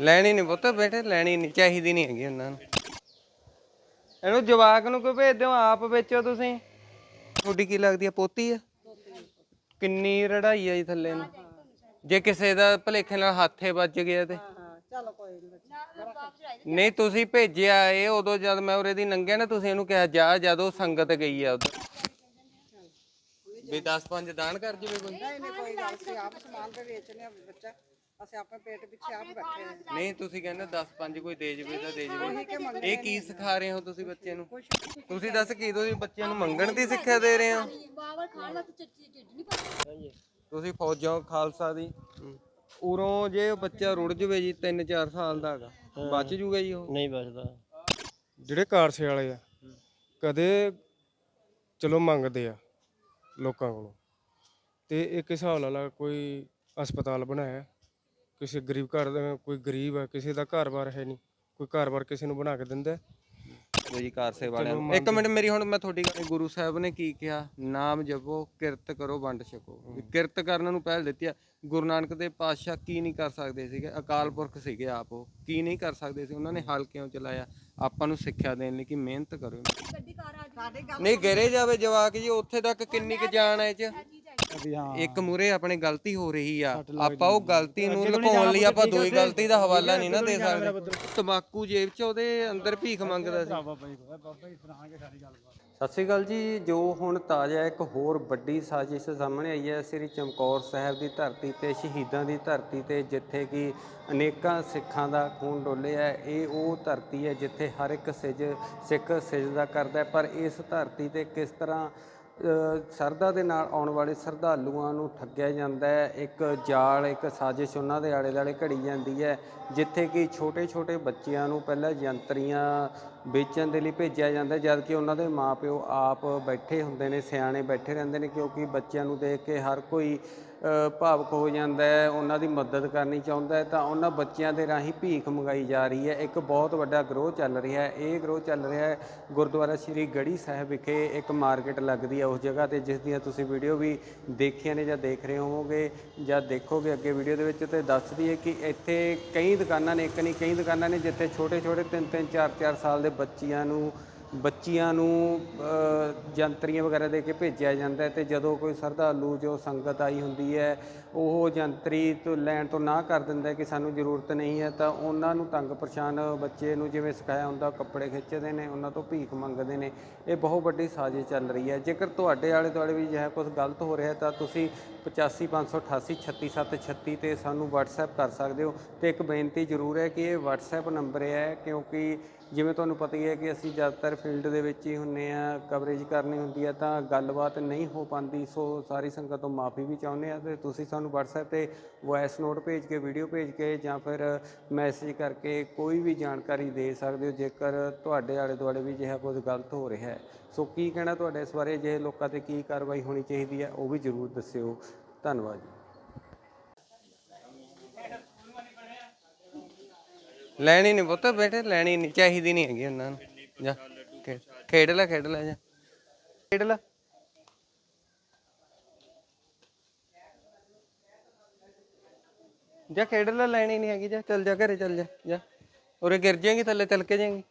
ਲੈਣੀ ਨਹੀਂ ਪੁੱਤ ਬੇਟੇ, ਲੈਣੀ ਨਹੀਂ ਚਾਹੀਦੀ ਨਹੀਂ ਹੈਗੀ ਉਹਨਾਂ ਨੂੰ। ਇਹਨੂੰ ਜਵਾਕ ਨੂੰ ਕਿਉਂ ਭੇਜਦੇ ਹੋ? ਆਪ ਵੇਚੋ ਤੁਸੀਂ। ਤੁਹਾਡੀ ਕੀ ਲੱਗਦੀ ਆ? ਪੋਤੀ ਆ? ਕਿੰਨੀ ਰੜਾਈ ਆ ਜੀ ਥੱਲੇ ਨੂੰ। ਜੇ ਕਿਸੇ ਦਾ ਭਲੇਖੇ ਨਾਲ ਹੱਥੇ ਵੱਜ ਗਿਆ ਤੇ। ਚਲੋ ਕੋਈ ਨਹੀਂ ਨਹੀਂ ਤੁਸੀਂ ਭੇਜਿਆ ਇਹ ਉਦੋਂ ਜਦ ਮੈਂ ਉਰੇ ਦੀ ਲੰਘਿਆ ਨਾ, ਤੁਸੀਂ ਇਹਨੂੰ ਕਿਹਾ, ਜਾ, ਜਦੋਂ ਸੰਗਤ ਗਈ ਆ ਉਦੋਂ। ਵੀ 10 5 ਦਾਨ ਕਰ ਜਵੇ ਕੋਈ। ਨਹੀਂ ਨਹੀਂ, ਕੋਈ ਗੱਲ ਨਹੀਂ ਆਪ ਸਮਾਨ ਤੇ ਵੇਚਨੇ ਬੱਚਾ। ਅਸੀਂ ਆਪਣੇ ਪੇਟ ਪਿੱਛੇ ਆਪ ਬੈਠੇ ਆ ਨਹੀਂ ਤੁਸੀਂ ਕਹਿੰਦੇ 10 5 ਕੋਈ ਦੇ ਜਵੇ ਤਾਂ ਦੇ ਜਵੇ। ਇਹ ਕੀ ਸਿਖਾ ਰਹੇ ਹੋ ਤੁਸੀਂ ਬੱਚੇ ਨੂੰ? ਤੁਸੀਂ ਦੱਸ ਕੀ ਤੁਸੀਂ ਬੱਚਿਆਂ ਨੂੰ ਮੰਗਣ ਦੀ ਸਿੱਖਿਆ ਦੇ ਰਹੇ ਹੋ? ਬਾਵਲ ਖਾਣ ਵਾਸਤੇ ਚੱਚੀ ਢਿੱਡ ਨਹੀਂ ਭਰਦਾ। ਤੁਸੀਂ ਫੌਜਾਂ ਖਾਲਸਾ ਦੀ। ਉਰੋਂ ਜੇ ਉਹ ਬੱਚਾ ਰੁੜ ਜਵੇ ਜੀ 3-4 ਸਾਲ ਦਾ ਹੈਗਾ। ਬਚ ਜੂਗਾ ਜੀ ਉਹ? ਨਹੀਂ ਬਚਦਾ। ਜਿਹੜੇ ਕਾਰਸੇ ਵਾਲੇ ਆ ਕਦੇ ਚਲੋ ਮੰਗਦੇ ਆ ਲੋਕਾਂ ਕੋਲੋਂ। ਤੇ ਇੱਕ ਹਿਸਾਬ ਲਾ ਲਾ ਕੋਈ ਹਸਪਤਾਲ ਬਣਾਇਆ। ਕਿਸੇ ਗਰੀਬ ਘਰ ਦਾ ਕੋਈ ਗਰੀਬ ਆ ਕਿਸੇ ਦਾ ਘਰ-ਬਾਰ ਹੈ ਨਹੀਂ ਕੋਈ ਘਰ-ਬਾਰ ਕਿਸੇ ਨੂੰ ਬਣਾ ਕੇ ਦਿੰਦਾ ਹੈ। ਕੋਈ ਕਾਰਸੇ ਵਾਲਿਆਂ ਨੂੰ। ਇੱਕ ਮਿੰਟ ਮੇਰੀ ਹੁਣ ਮੈਂ ਤੁਹਾਡੀ ਗੱਲ ਗੁਰੂ ਸਾਹਿਬ ਨੇ ਕੀ ਕਿਹਾ? ਨਾਮ ਜਪੋ ਕਿਰਤ ਕਰੋ ਵੰਡ ਛਕੋ। ਵੀ ਕਿਰਤ ਕਰਨ ਨੂੰ ਪਹਿਲ ਦਿੱਤੀ ਆ। ਗੁਰੂ ਨਾਨਕ ਦੇ ਪਾਤਸ਼ਾਹ ਕੀ ਨਹੀਂ ਕਰ ਸਕਦੇ ਸੀਗੇ? ਅਕਾਲ ਪੁਰਖ ਸੀਗੇ ਆਪ ਉਹ। ਕੀ ਨਹੀਂ ਕਰ ਸਕਦੇ ਸੀ? ਉਹਨਾਂ ਨੇ ਹਲ ਕਿਉਂ ਚਲਾਇਆ? ਆਪਾਂ ਨੂੰ ਸਿੱਖਿਆ ਦੇਣ ਲਈ ਕਿ ਮਿਹਨਤ ਕਰੋ। ਨਹੀਂ ਗਿਰੇ ਜਾਵੇ ਜਵਾਕ ਜੀ ਉੱਥੇ ਤੱਕ ਕਿੰਨੀ ਕੁ ਜਾਣ ਹੈ ਇਹ ਚ? ਇੱਕ ਮੂਰੇ ਆਪਣੇ ਗਲਤੀ ਹੋ ਰਹੀ ਆ। ਆਪਾਂ ਉਹ ਗਲਤੀ ਨੂੰ ਲੁਕਾਉਣ ਲਈ ਆਪਾਂ ਦੂਈ ਗਲਤੀ ਦਾ ਹਵਾਲਾ ਨਹੀਂ ਨਾ ਦੇ ਸਕਦੇ। ਤਮਾਕੂ ਜੇਬ ਚ ਉਹਦੇ ਅੰਦਰ ਭੀਖ ਮੰਗਦਾ ਸੀ। ਸਤਿ ਸ਼੍ਰੀ ਅਕਾਲ ਜੀ ਜੋ ਹੁਣ ਤਾਜ਼ਾ ਇੱਕ ਹੋਰ ਵੱਡੀ ਸਾਜ਼ਿਸ਼ ਸਾਹਮਣੇ ਆਈ ਹੈ ਸ੍ਰੀ ਚਮਕੌਰ ਸਾਹਿਬ ਦੀ ਧਰਤੀ ਤੇ ਸ਼ਹੀਦਾਂ ਦੀ ਧਰਤੀ ਤੇ ਜਿੱਥੇ ਕਿ ਅਨੇਕਾਂ ਸਿੱਖਾਂ ਦਾ ਖੂਨ ਡੋਲਿਆ ਹੈ ਇਹ ਉਹ ਧਰਤੀ ਹੈ ਜਿੱਥੇ ਹਰ ਇੱਕ ਸਿਜ ਸਿੱਖ ਸਿਜਦਾ ਕਰਦਾ ਹੈ। ਪਰ ਇਸ ਧਰਤੀ ਤੇ ਕਿਸ ਤਰ੍ਹਾਂ ਸਰਦਾ ਦੇ ਨਾਲ ਆਉਣ ਵਾਲੇ ਸ਼ਰਧਾਲੂਆਂ ਨੂੰ ਠੱਗਿਆ ਜਾਂਦਾ ਹੈ। ਇੱਕ ਜਾਲ, ਇੱਕ ਸਾਜ਼ਿਸ਼ ਉਹਨਾਂ ਦੇ ਆਲੇ ਦੁਆਲੇ ਘੜੀ ਜਾਂਦੀ ਹੈ, ਜਿੱਥੇ ਕਿ ਛੋਟੇ-ਛੋਟੇ ਬੱਚਿਆਂ ਨੂੰ ਪਹਿਲਾਂ ਯੰਤਰੀਆਂ ਵੇਚਣ ਦੇ ਲਈ ਭੇਜਿਆ ਜਾਂਦਾ ਜਦ ਕਿ ਉਹਨਾਂ ਦੇ ਮਾਪਿਓ ਆਪ ਬੈਠੇ ਹੁੰਦੇ ਨੇ, ਸਿਆਣੇ ਬੈਠੇ ਰਹਿੰਦੇ ਨੇ, ਕਿਉਂਕਿ ਬੱਚਿਆਂ ਨੂੰ ਦੇਖ ਕੇ ਹਰ ਕੋਈ ਭਾਵਕ ਹੋ ਜਾਂਦਾ ਹੈ, ਉਹਨਾਂ ਦੀ ਮਦਦ ਕਰਨੀ ਚਾਹੁੰਦਾ ਹੈ, ਤਾਂ ਉਹਨਾਂ ਬੱਚਿਆਂ ਦੇ ਰਾਹੀਂ ਭੀਖ ਮੰਗਾਈ ਜਾ ਰਹੀ ਹੈ। ਇੱਕ ਬਹੁਤ ਵੱਡਾ ਗਰੋਹ ਚੱਲ ਰਿਹਾ ਹੈ। ਇਹ ਗਰੋਹ ਚੱਲ ਰਿਹਾ ਹੈ ਗੁਰਦੁਆਰਾ ਸ੍ਰੀ ਗੜੀ ਸਾਹਿਬ ਵਿਖੇ ਇੱਕ ਮਾਰਕੀਟ ਲੱਗਦੀ ਹੈ। ਉਸ ਜਗ੍ਹਾ ਤੇ ਜਿਸ ਦੀਆਂ ਤੁਸੀਂ ਵੀਡੀਓ ਵੀ ਦੇਖੀਆਂ ਨੇ ਜਾਂ ਦੇਖ ਰਹੇ ਹੋਵੋਗੇ ਜਾਂ ਦੇਖੋਗੇ ਅੱਗੇ ਵੀਡੀਓ ਦੇ ਵਿੱਚ ਤੇ ਦੱਸਦੀ ਹੈ ਕਿ ਇੱਥੇ ਕਈ ਦੁਕਾਨਾਂ ਨੇ, ਇੱਕ ਨਹੀਂ, ਕਈ ਦੁਕਾਨਾਂ ਨੇ ਜਿੱਥੇ ਛੋਟੇ ਛੋਟੇ 3 3 4 4 ਸਾਲ ਦੇ ਬੱਚਿਆਂ ਨੂੰ ਬੱਚੀਆਂ ਨੂੰ ਜੰਤਰੀਆਂ ਵਗੈਰਾ ਦੇ ਕੇ ਭੇਜਿਆ ਜਾਂਦਾ ਹੈ ਤੇ ਜਦੋਂ ਕੋਈ ਸ਼ਰਧਾਲੂ, ਜੋ ਸੰਗਤ ਆਈ ਹੁੰਦੀ ਹੈ ਉਹ ਜੰਤਰੀ ਤੋਂ ਲੈਣ ਤੋਂ ਨਾ ਕਰ ਦਿੰਦਾ ਕਿ ਸਾਨੂੰ ਜ਼ਰੂਰਤ ਨਹੀਂ ਹੈ, ਤਾਂ ਉਹਨਾਂ ਨੂੰ ਤੰਗ ਪਰੇਸ਼ਾਨ ਬੱਚੇ ਨੂੰ ਜਿਵੇਂ ਸਿਖਾਇਆ ਹੁੰਦਾ, ਕੱਪੜੇ ਖਿੱਚਦੇ ਨੇ, ਉਹਨਾਂ ਤੋਂ ਭੀਖ ਮੰਗਦੇ ਨੇ। ਇਹ ਬਹੁਤ ਵੱਡੀ ਸਾਜ਼ਿਸ਼ ਚੱਲ ਰਹੀ ਹੈ। ਜੇਕਰ ਤੁਹਾਡੇ ਆਲੇ ਦੁਆਲੇ ਵੀ ਅਜਿਹਾ ਕੁਝ ਗਲਤ ਹੋ ਰਿਹਾ ਤਾਂ ਤੁਸੀਂ 8558 36736 ਤੇ ਸਾਨੂੰ WhatsApp ਕਰ ਸਕਦੇ ਹੋ। ਤੇ ਇੱਕ ਬੇਨਤੀ ਜ਼ਰੂਰ ਹੈ ਕਿ ਇਹ WhatsApp ਨੰਬਰ ਹੈ, ਕਿਉਂਕਿ ਜਿਵੇਂ ਤੁਹਾਨੂੰ ਪਤਾ ਹੀ ਹੈ ਕਿ ਅਸੀਂ ਜ਼ਿਆਦਾਤਰ ਫੀਲਡ ਦੇ ਵਿੱਚ ਹੀ ਹੁੰਨੇ ਆ ਕਵਰੇਜ ਕਰਨੀ ਹੁੰਦੀ ਹੈ, ਤਾਂ ਗੱਲਬਾਤ ਨਹੀਂ ਹੋ ਪਾਉਂਦੀ, ਸੋ ਸਾਰੀ ਸੰਗਤ ਤੋਂ ਮਾਫੀ ਵੀ ਚਾਹੁੰਦੇ ਆ ਤੇ ਤੁਸੀਂ ਸਾਨੂੰ WhatsApp ਤੇ ਵੌਇਸ ਨੋਟ ਭੇਜ ਕੇ ਵੀਡੀਓ ਭੇਜ ਕੇ ਜਾਂ ਫਿਰ ਮੈਸੇਜ ਕਰਕੇ ਕੋਈ ਵੀ ਜਾਣਕਾਰੀ ਦੇ ਸਕਦੇ ਹੋ, ਜੇਕਰ ਤੁਹਾਡੇ ਆਲੇ ਦੁਆਲੇ ਵੀ ਅਜਿਹਾ ਕੁਝ ਗਲਤ ਹੋ ਰਿਹਾ ਹੈ। ਸੋ ਕੀ ਕਹਿਣਾ ਤੁਹਾਡੇ ਇਸ ਬਾਰੇ? ਜੇ ਲੋਕਾਂ ਤੇ ਕੀ ਕਾਰਵਾਈ ਹੋਣੀ ਚਾਹੀਦੀ ਹੈ, ਉਹ ਵੀ ਜ਼ਰੂਰ ਦੱਸਿਓ। ਧੰਨਵਾਦ ਜੀ। ਲੈਣੀ ਨਹੀਂ ਪੁੱਤ ਬੇਟੇ, ਲੈਣੀ ਨਹੀਂ ਚਾਹੀਦੀ ਨਹੀਂ ਹੈਗੀ ਉਹਨਾਂ ਨੂੰ। ਜਾ ਖੇਡ ਲੈ ਖੇਡ ਲੈ ਜਾ। ਖੇਡ ਲੈ। ਜਾ ਖੇਡ ਲੈ, ਲੈਣੀ ਨਹੀਂ ਹੈਗੀ, ਜਾ ਚੱਲ ਜਾ, ਘਰੇ ਚੱਲ ਜਾ ਜਾ। ਉਰੇ ਗਿਰ ਜਾਏਗੀ, ਥੱਲੇ ਤਿਲਕ ਜਾਏਗੀ।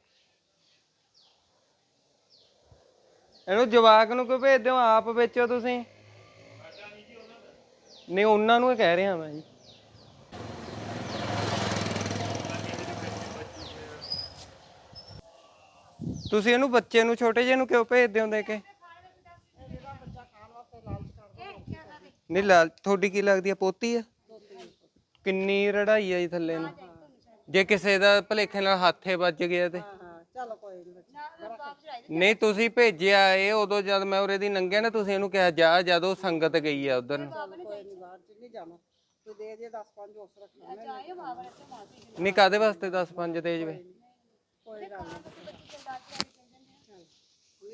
ਇਹਨੂੰ ਜਵਾਕ ਨੂੰ ਕਿਉਂ ਭੇਜਦੇ ਹੋ? ਆਪ ਵੇਚੋ ਤੁਸੀਂ? ਨਹੀਂ, ਉਹਨਾਂ ਨੂੰ ਹੀ ਕਹਿ ਰਿਹਾ ਮੈਂ ਜੀ। ਤੁਸੀਂ ਇਹਨੂੰ ਬੱਚੇ ਨੂੰ, ਛੋਟੇ ਜਿਹੇ ਨੂੰ ਕਿਉਂ ਭੇਜਦੇ ਹੋ ਦੇ ਕੇ? ਨਹੀਂ ਲਾਲ ਤੁਹਾਡੀ ਕੀ ਲੱਗਦੀ ਆ, ਪੋਤੀ ਆ? ਕਿੰਨੀ ਰੜਾਈ ਆ ਜੀ ਥੱਲੇ ਨੂੰ। ਜੇ ਕਿਸੇ ਦਾ ਭਲੇਖੇ ਨਾਲ ਹੱਥੇ ਵੱਜ ਗਿਆ ਤੇ। ਹਾਂ ਚਲੋ ਕੋਈ ਨਹੀਂ ਤੁਸੀਂ ਭੇਜਿਆ ਇਹ ਉਦੋਂ ਜਦ ਮੈਂ ਉਰੇ ਦੀ ਲੰਘਿਆ ਨਾ ਤੁਸੀਂ ਇਹਨੂੰ ਕਿਹਾ ਜਾ ਜਦੋਂ ਸੰਗਤ ਗਈ ਆ ਉਧਰ ਨੂੰ। ਕੋਈ ਨਹੀਂ ਬਾਹਰ ਚ ਨਹੀਂ ਜਾਣਾ। ਕੋਈ ਦੇ ਦੇ 10 5 ਉਸ ਰੱਖਣਾ ਆਏ ਬਾਵਲ ਇੱਥੇ ਮਾਫੀ ਨਹੀਂ ਕਾਦੇ ਵਾਸਤੇ 10 5 ਤੇਜ ਵੇ ਕੋਈ ਗੱਲ ਨਹੀਂ।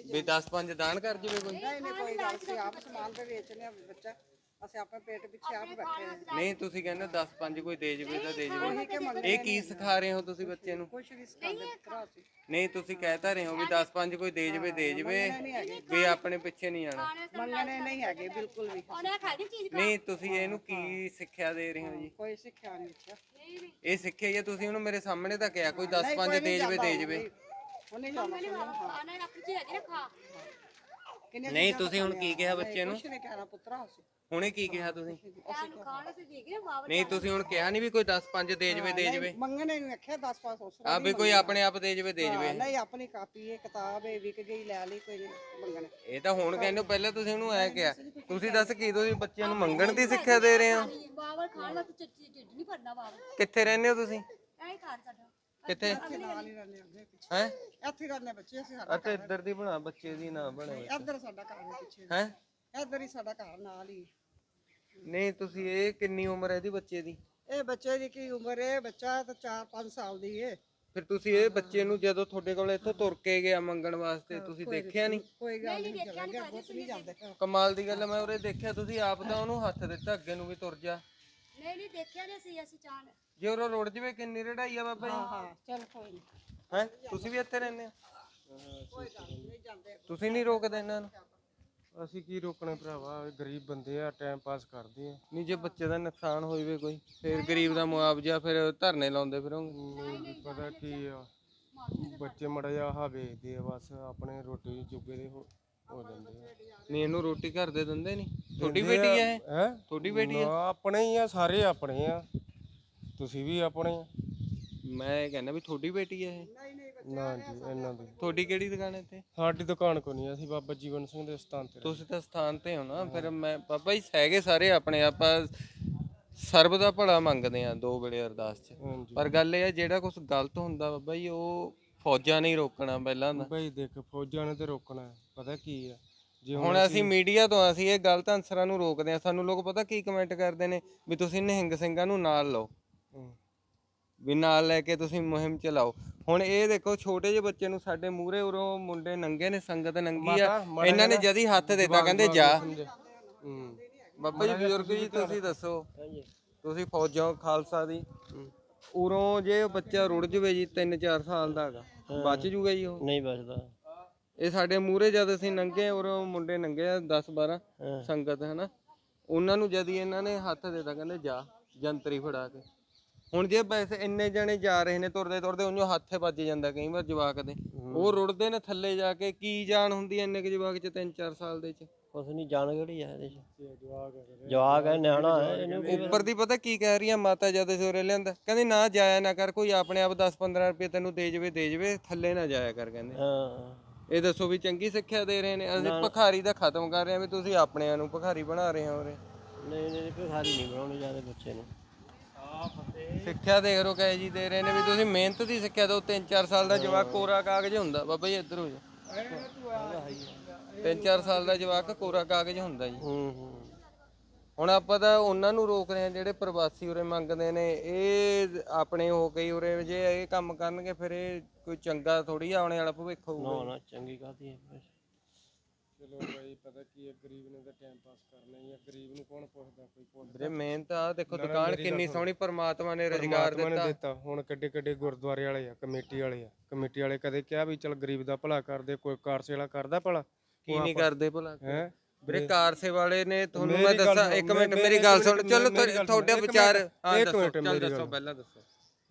ਵੀ 10 5 ਦਾਨ ਕਰ ਜਵੇ ਕੋਈ? ਨਹੀਂ ਨਹੀਂ ਕੋਈ ਗੱਲ ਨਹੀਂ ਆਪ ਸਮਾਨ ਤੇ ਵੇਚਨੇ ਆ ਬੱਚਾ। ਅਸੀਂ ਆਪਣੇ ਪੇਟ ਪਿੱਛੇ ਆਪ ਬੈਠੇ ਹਾਂ ਨਹੀਂ ਤੁਸੀਂ ਕਹਿੰਦੇ 10 5 ਕੋਈ ਦੇ ਜਵੇ ਤਾਂ ਦੇ ਜਵੇ। ਇਹ ਕੀ ਸਿਖਾ ਰਹੇ ਹੋ ਤੁਸੀਂ ਬੱਚੇ ਨੂੰ? ਕੁਛ ਨਹੀਂ ਸਿਖਾਉਂਦੇ ਪੁੱਤਰਾ ਅਸੀਂ ਨਹੀਂ ਤੁਸੀਂ ਕਹਿਤਾ ਰਹੇ ਹੋ ਵੀ 10 5 ਕੋਈ ਦੇ ਜਵੇ ਦੇ ਜਵੇ। ਵੀ ਆਪਣੇ ਪਿੱਛੇ ਨਹੀਂ ਆਣਾ ਮੰਗਣੇ ਨਹੀਂ ਹੈਗੇ ਬਿਲਕੁਲ ਵੀ। ਨਹੀਂ ਤੁਸੀਂ ਇਹਨੂੰ ਕੀ ਸਿੱਖਿਆ ਦੇ ਰਹੇ ਹੋ ਜੀ? ਕੋਈ ਸਿੱਖਿਆ ਨਹੀਂ ਇੱਥੇ। ਇਹ ਸਿੱਖਿਆ ਹੀ ਤੁਸੀਂ ਉਹਨੂੰ ਮੇਰੇ ਸਾਹਮਣੇ ਤਾਂ ਕਿਹਾ ਕੋਈ 10 5 ਦੇ ਜਵੇ ਦੇ ਜਵੇ। ਉਹਨੇ ਜਾਣਾ ਰੱਖ ਨਹੀਂ ਤੁਸੀਂ ਹੁਣ ਕੀ ਕਿਹਾ ਬੱਚੇ ਨੂੰ? ਕੁਛ ਨਹੀਂ ਕਹਿਣਾ ਪੁੱਤਰਾ ਅਸੀਂ। ਹੁਣੇ ਕੀ ਕਿਹਾ ਤੁਸੀਂ? ਖਾਣ ਨਹੀਂ ਤੁਸੀਂ ਹੁਣ ਕਿਹਾ ਨਹੀਂ ਵੀ ਕੋਈ 10 5 ਦੇ ਜਵੇ ਦੇ ਜਵੇ। ਮੰਗਣੇ ਨੂੰ ਆਖਿਆ 10 ਪਾਸ ਉਸ ਆ ਵੀ ਕੋਈ ਆਪਣੇ ਆਪ ਦੇ ਜਵੇ ਦੇ ਜਵੇ। ਨਹੀਂ ਆਪਣੀ ਕਾਪੀ ਹੈ ਕਿਤਾਬ ਹੈ ਵਿਕ ਗਈ ਲੈ ਲਈ ਕੋਈ ਮੰਗਣੇ। ਇਹ ਤਾਂ ਹੁਣ ਕਹਿੰਦੇ ਹੋ, ਪਹਿਲਾਂ ਤੁਸੀਂ ਉਹਨੂੰ ਐ ਕਿਹਾ। ਤੁਸੀਂ ਦੱਸ ਕੀ ਤੁਸੀਂ ਬੱਚਿਆਂ ਨੂੰ ਮੰਗਣ ਦੀ ਸਿੱਖਿਆ ਦੇ ਰਹੇ ਹੋ? ਬਾਬਾ ਖਾਣ ਵਾਸਤੇ ਚੱਚੀ ਢਿੱਡ ਨਹੀਂ ਭਰਨਾ ਬਾਬਾ ਕਿੱਥੇ ਰਹਿੰਦੇ ਹੋ ਤੁਸੀਂ? ਐ ਖਾਣ ਸਾਡਾ। ਕਿੱਥੇ? ਹੀ ਇੱਥੇ ਰਹਿੰਦੇ ਬੱਚੇ ਅਸੀਂ ਸਾਡਾ ਅਤੇ ਇੱਧਰ ਦੀ ਬਣਾ ਬੱਚੇ ਦੀ ਨਾ ਬਣੇ ਇੱਧਰ ਸਾਡਾ ਘਰ ਪਿੱਛੇ। ਹੈ? ਇੱਧਰ ਹੀ ਸਾਡਾ ਘਰ ਨਾਲ ਹੀ। ਨਹੀਂ ਤੁਸੀਂ ਇਹ ਕਿੰਨੀ ਉਮਰ ਹੈ ਇਹਦੀ ਬੱਚੇ ਦੀ? ਇਹ ਬੱਚੇ ਦੀ ਕੀ ਉਮਰ ਹੈ? ਬੱਚਾ ਤਾਂ 4-5 ਸਾਲ ਦੀ ਹੈ ਫਿਰ ਤੁਸੀਂ ਇਹ ਬੱਚੇ ਨੂੰ ਜਦੋਂ ਤੁਹਾਡੇ ਕੋਲ ਇੱਥੋਂ ਤੁਰ ਕੇ ਗਿਆ ਮੰਗਣ ਵਾਸਤੇ ਤੁਸੀਂ ਦੇਖਿਆ ਨਹੀਂ? ਕੋਈ ਗੱਲ ਨਹੀਂ ਚੱਲਾਂਗੇ ਕੁਛ ਨਹੀਂ ਜਾਂਦੇ। ਕਮਾਲ ਦੀ ਗੱਲ ਹੈ, ਮੈਂ ਉਰੇ ਦੇਖਿਆ ਤੁਸੀਂ ਆਪ ਤਾਂ ਉਹਨੂੰ ਹੱਥ ਦਿੱਤਾ ਅੱਗੇ ਨੂੰ ਵੀ ਤੁਰ ਜਾ। ਨਹੀਂ ਨਹੀਂ ਦੇਖਿਆ ਨਹੀਂ ਸੀ ਅਸੀਂ ਚਾਣ ਜੇ ਉਹ ਰੁੜ ਜਵੇ ਕਿੰਨੀ ਰੜਾਈ ਆ ਬਾਬਾ ਜੀ? ਹਾਂ ਚੱਲ ਕੋਈ ਨਹੀਂ ਹੈ? ਤੁਸੀਂ ਵੀ ਇੱਥੇ ਰਹਿੰਦੇ ਹੋ? ਨਹੀਂ ਜਾਂਦੇ। ਤੁਸੀਂ ਨਹੀਂ ਰੋਕਦੇ ਇਹਨਾਂ ਨੂੰ? ਅਸੀਂ ਕੀ ਰੋਕਣੇ ਭਰਾਵਾ? ਇਹ ਗਰੀਬ ਬੰਦੇ ਆ ਟਾਈਮ ਪਾਸ ਕਰਦੇ ਆ। ਨਹੀਂ ਜੇ ਬੱਚੇ ਦਾ ਨੁਕਸਾਨ ਹੋ ਜਾਵੇ ਕੋਈ ਫਿਰ ਗਰੀਬ ਦਾ ਮੁਆਵਜ਼ਾ ਫਿਰ ਧਰਨੇ ਲਾਉਂਦੇ ਫਿਰੋਗੇ? ਨਹੀਂ ਪਤਾ ਕੀ ਆ? ਬੱਚੇ ਮੜਾ ਜਾ ਆਹ ਵੇਚਦੇ ਆ ਬਸ ਆਪਣੇ ਰੋਟੀ ਜੁਗੇ ਦੇ ਹੋ ਹੋ ਜਾਂਦੇ ਆ। ਨਹੀਂ ਇਹਨੂੰ ਰੋਟੀ ਘਰ ਦੇ ਦਿੰਦੇ ਨਹੀਂ? ਤੁਹਾਡੀ ਬੇਟੀ ਹੈ ਇਹ? ਹੈ? ਤੁਹਾਡੀ ਬੇਟੀ ਹੈ ਆਪਣੇ ਹੀ ਆ ਸਾਰੇ ਆਪਣੇ ਆ। ਤੁਸੀਂ ਵੀ ਆਪਣੇ ਆ। ਮੈਂ ਕਹਿੰਦਾ ਵੀ ਤੁਹਾਡੀ ਬੇਟੀ ਹੈ ਇਹ? ਨਾ ਜੀ ਇਹਨਾਂ ਦੀ। ਤੁਹਾਡੀ ਕਿਹੜੀ ਦੁਕਾਨ ਹੈ ਇੱਥੇ? ਸਾਡੀ ਦੁਕਾਨ ਕੋ ਨਹੀਂ ਅਸੀਂ ਬਾਬਾ ਜੀਵਨ ਸਿੰਘ ਦੇ ਸਥਾਨ ਤੇ। ਤੁਸੀਂ ਤਾਂ ਸਥਾਨ ਤੇ ਹੋ ਨਾ ਫਿਰ ਮੈਂ ਬਾਬਾ ਜੀ ਹੈਗੇ ਸਾਰੇ ਆਪਣੇ ਆਪਾਂ ਸਰਬ ਦਾ ਭਲਾ ਮੰਗਦੇ ਆ ਦੋ ਵੇਲੇ ਅਰਦਾਸ 'ਚ। ਹਾਂਜੀ। ਪਰ ਗੱਲ ਇਹ ਹੈ ਜਿਹੜਾ ਕੁਝ ਗਲਤ ਹੁੰਦਾ ਬਾਬਾ ਜੀ ਉਹ ਫੌਜਾਂ ਨਹੀਂ ਰੋਕਣਾ ਪਹਿਲਾਂ ਦਾ ਬਈ ਦੇਖ ਫੌਜਾਂ ਨੇ ਤੇ ਰੋਕਣਾ ਹੈ। ਪਤਾ ਕੀ ਆ ਜੇ ਹੁਣ ਅਸੀਂ ਮੀਡੀਆ ਤੋਂ ਅਸੀਂ ਇਹ ਗਲਤ ਅਨਸਰਾਂ ਨੂੰ ਰੋਕਦੇ ਆ ਸਾਨੂੰ ਲੋਕ ਪਤਾ ਕੀ ਕਮੈਂਟ ਕਰਦੇ ਨੇ? ਵੀ ਤੁਸੀਂ ਨਿਹੰਗ ਸਿੰਘਾਂ ਨੂੰ ਨਾਲ ਲਓ। ਵੀ ਨਾਲ ਲੈ ਕੇ ਤੁਸੀਂ ਮੁਹਿੰਮ ਚਲਾਓ। ਹੁਣ ਇਹ ਦੇਖੋ ਛੋਟੇ ਜਿਹੇ ਬੱਚੇ ਨੂੰ ਸਾਡੇ ਮੂਹਰੇ ਉਰੋਂ ਮੁੰਡੇ ਨੰਗੇ ਨੇ ਸੰਗਤ ਨੰਗੀ ਆ। ਇਹਨਾਂ ਨੇ ਜਦੀ ਹੱਥ ਦਿੱਤਾ ਕਹਿੰਦੇ ਜਾ। ਹੂੰ। ਬਾਬਾ ਜੀ ਬਜ਼ੁਰਗ ਜੀ ਤੁਸੀਂ ਦੱਸੋ। ਤੁਸੀਂ ਫੌਜਾਂ ਖਾਲਸਾ ਦੀ। ਉਰੋਂ ਜੇ ਉਹ ਬੱਚਾ ਰੁੜ ਜਵੇ ਜੀ 3-4 ਸਾਲ ਦਾ ਹੈਗਾ। ਬਚ ਜੂਗਾ ਜੀ ਉਹ? ਨਹੀਂ ਬਚਦਾ। ਇਹ ਸਾਡੇ ਮੂਹਰੇ ਜਦ ਅਸੀਂ ਨੰਗੇ ਉਰੋਂ ਮੁੰਡੇ ਨੰਗੇ ਆ 10-12 ਸੰਗਤ ਹਨਾ? ਉਹਨਾਂ ਨੂੰ ਜਦੀ ਇਹਨਾਂ ਨੇ ਹੱਥ ਦਿੱਤਾ ਕਹਿੰਦੇ ਜਾ ਜੰਤਰੀ ਫੜਾ ਕੇ। ਹੁਣ ਜੇ ਵੈਸੇ ਇੰਨੇ ਜਣੇ ਜਾ ਰਹੇ ਨੇ ਤੁਰਦੇ ਤੁਰਦੇ ਉਹਨੂੰ ਹੱਥੇ ਵੱਜ ਜਾਂਦਾ ਕਈ ਵਾਰ ਜਵਾਕ ਦੇ। ਉਹ ਰੁੜਦੇ ਨੇ ਥੱਲੇ ਜਾ ਕੇ ਕੀ ਜਾਨ ਹੁੰਦੀ ਐ ਇੰਨੇ ਕੁ ਜਵਾਕ ਚ 3-4 ਸਾਲ ਦੇ ਚ? ਕੁਛ ਨਹੀਂ ਜਾਣ ਕਿਹੜੀ ਹੈ ਇਹਦੇ ਚ? ਜਵਾਕ ਹੈ ਨਿਆਣਾ ਹੈ ਇਹਨੂੰ ਕੀ ਉੱਪਰ ਦੀ ਪਤਾ ਕੀ ਕਹਿ ਰਹੀ ਆ ਮਾਤਾ ਜਦ ਸੋਰੇ ਲਿਆਂਦਾ ਕਹਿੰਦੀ ਨਾ ਜਾਇਆ ਨਾ ਕਰ ਕੋਈ ਆਪਣੇ ਆਪ 10-15 ਰੁਪਏ ਤੈਨੂੰ ਦੇ ਜਵੇ ਦੇ ਜਵੇ ਥੱਲੇ ਨਾ ਜਾਇਆ ਕਰ ਕਹਿੰਦੇ। ਹਾਂ। ਇਹ ਦੱਸੋ ਵੀ ਚੰਗੀ ਸਿੱਖਿਆ ਦੇ ਰਹੇ ਨੇ? ਅਸੀਂ ਭਖਾਰੀ ਦਾ ਖਤਮ ਕਰ ਰਹੇ ਹਾਂ ਵੀ ਤੁਸੀਂ ਆਪਣਿਆਂ ਨੂੰ ਭਖਾਰੀ ਬਣਾ ਰਹੇ ਹੋ ਉਰੇ। ਨਹੀਂ ਨਹੀਂ ਭਿਖਾਰੀ ਨਹੀਂ ਬਣਾਉਣੀ ਜਾਂਦੇ ਬੱਚੇ ਨੂੰ। ਸਿੱਖਿਆ ਦੇਖ ਰੋ ਕਹੇ ਜੀ ਦੇ ਰਹੇ ਨੇ ਵੀ ਤੁਸੀਂ ਮਿਹਨਤ ਦੀ ਸਿੱਖਿਆ ਦੋ 3-4 ਸਾਲ ਦਾ ਜਵਾਕ ਕੋਰਾ ਕਾਗਜ਼ ਹੁੰਦਾ ਬਾਬਾ ਜੀ ਇੱਧਰ ਹੋ ਜਾ। 3-4 ਸਾਲ ਦਾ ਜਵਾਕ ਕੋਰਾ ਕਾਗਜ਼ ਹੁੰਦਾ ਜੀ। ਹੂੰ ਹੂੰ। ਹੁਣ ਆਪਾਂ ਤਾਂ ਉਹਨਾਂ ਨੂੰ ਰੋਕ ਰਹੇ ਹਾਂ ਜਿਹੜੇ ਪ੍ਰਵਾਸੀ ਉਰੇ ਮੰਗਦੇ ਨੇ ਇਹ ਆਪਣੇ ਹੋ ਗਈ ਉਰੇ ਜੇ ਇਹ ਕੰਮ ਕਰਨਗੇ ਫਿਰ ਇਹ ਕੋਈ ਚੰਗਾ ਥੋੜੀ ਆਉਣੇ ਵਾਲਾ ਭਵਿੱਖ ਹੋਊਗਾ ਨਾ ਨਾ ਚੰਗੀ ਕਾਦੀ ਹੈ। ਚਲੋ ਬਾਈ ਪਤਾ ਕੀ ਹੈ ਗਰੀਬ ਨੇ ਤਾਂ ਟਾਈਮ ਪਾਸ ਕਰਨਾ ਹੀ ਆ। ਗਰੀਬ ਨੂੰ ਕੌਣ ਪੁੱਛਦਾ ਕੋਈ ਪੁੱਛਦਾ ਵੀਰੇ ਮਿਹਨਤ ਆ ਦੇਖੋ ਦੁਕਾਨ ਕਿੰਨੀ ਸੋਹਣੀ ਪਰਮਾਤਮਾ ਨੇ ਰੁਜ਼ਗਾਰ ਪਰਮਾਤਮਾ ਨੇ ਦਿੱਤਾ। ਦਿੱਤਾ। ਹੁਣ ਕਿੱਡੇ ਕਿੱਡੇ ਗੁਰਦੁਆਰੇ ਵਾਲੇ ਆ ਕਮੇਟੀ ਵਾਲੇ ਆ। ਕਮੇਟੀ ਵਾਲੇ ਕਦੇ ਕਿਹਾ ਵੀ ਚਲ ਗਰੀਬ ਦਾ ਭਲਾ ਕਰਦੇ ਕੋਈ ਕਾਰ ਸੇਵਾ ਕਰਦਾ ਭਲਾ? ਕੀ ਨਹੀਂ ਕਰਦੇ ਭਲਾ? ਹੈ? ਵੀਰੇ ਕਾਰਸੇ ਵਾਲੇ ਨੇ ਤੁਹਾਨੂੰ ਮੈਂ ਮੇਰੀ ਗੱਲ ਦੱਸਾਂ ਸੁਣੋ, ਇੱਕ ਮਿੰਟ ਮੇਰੀ ਗੱਲ ਸੁਣ ਚਲੋ ਮੇਰੀ ਗੱਲ ਤੁਹਾਡੇ ਵਿਚਾਰ ਹਾਂ ਇੱਕ ਦੱਸੋ ਮਿੰਟ, ਚੱਲ ਮੇਰੀ ਦੱਸੋ ਗੱਲ। ਪਹਿਲਾਂ ਦੱਸੋ।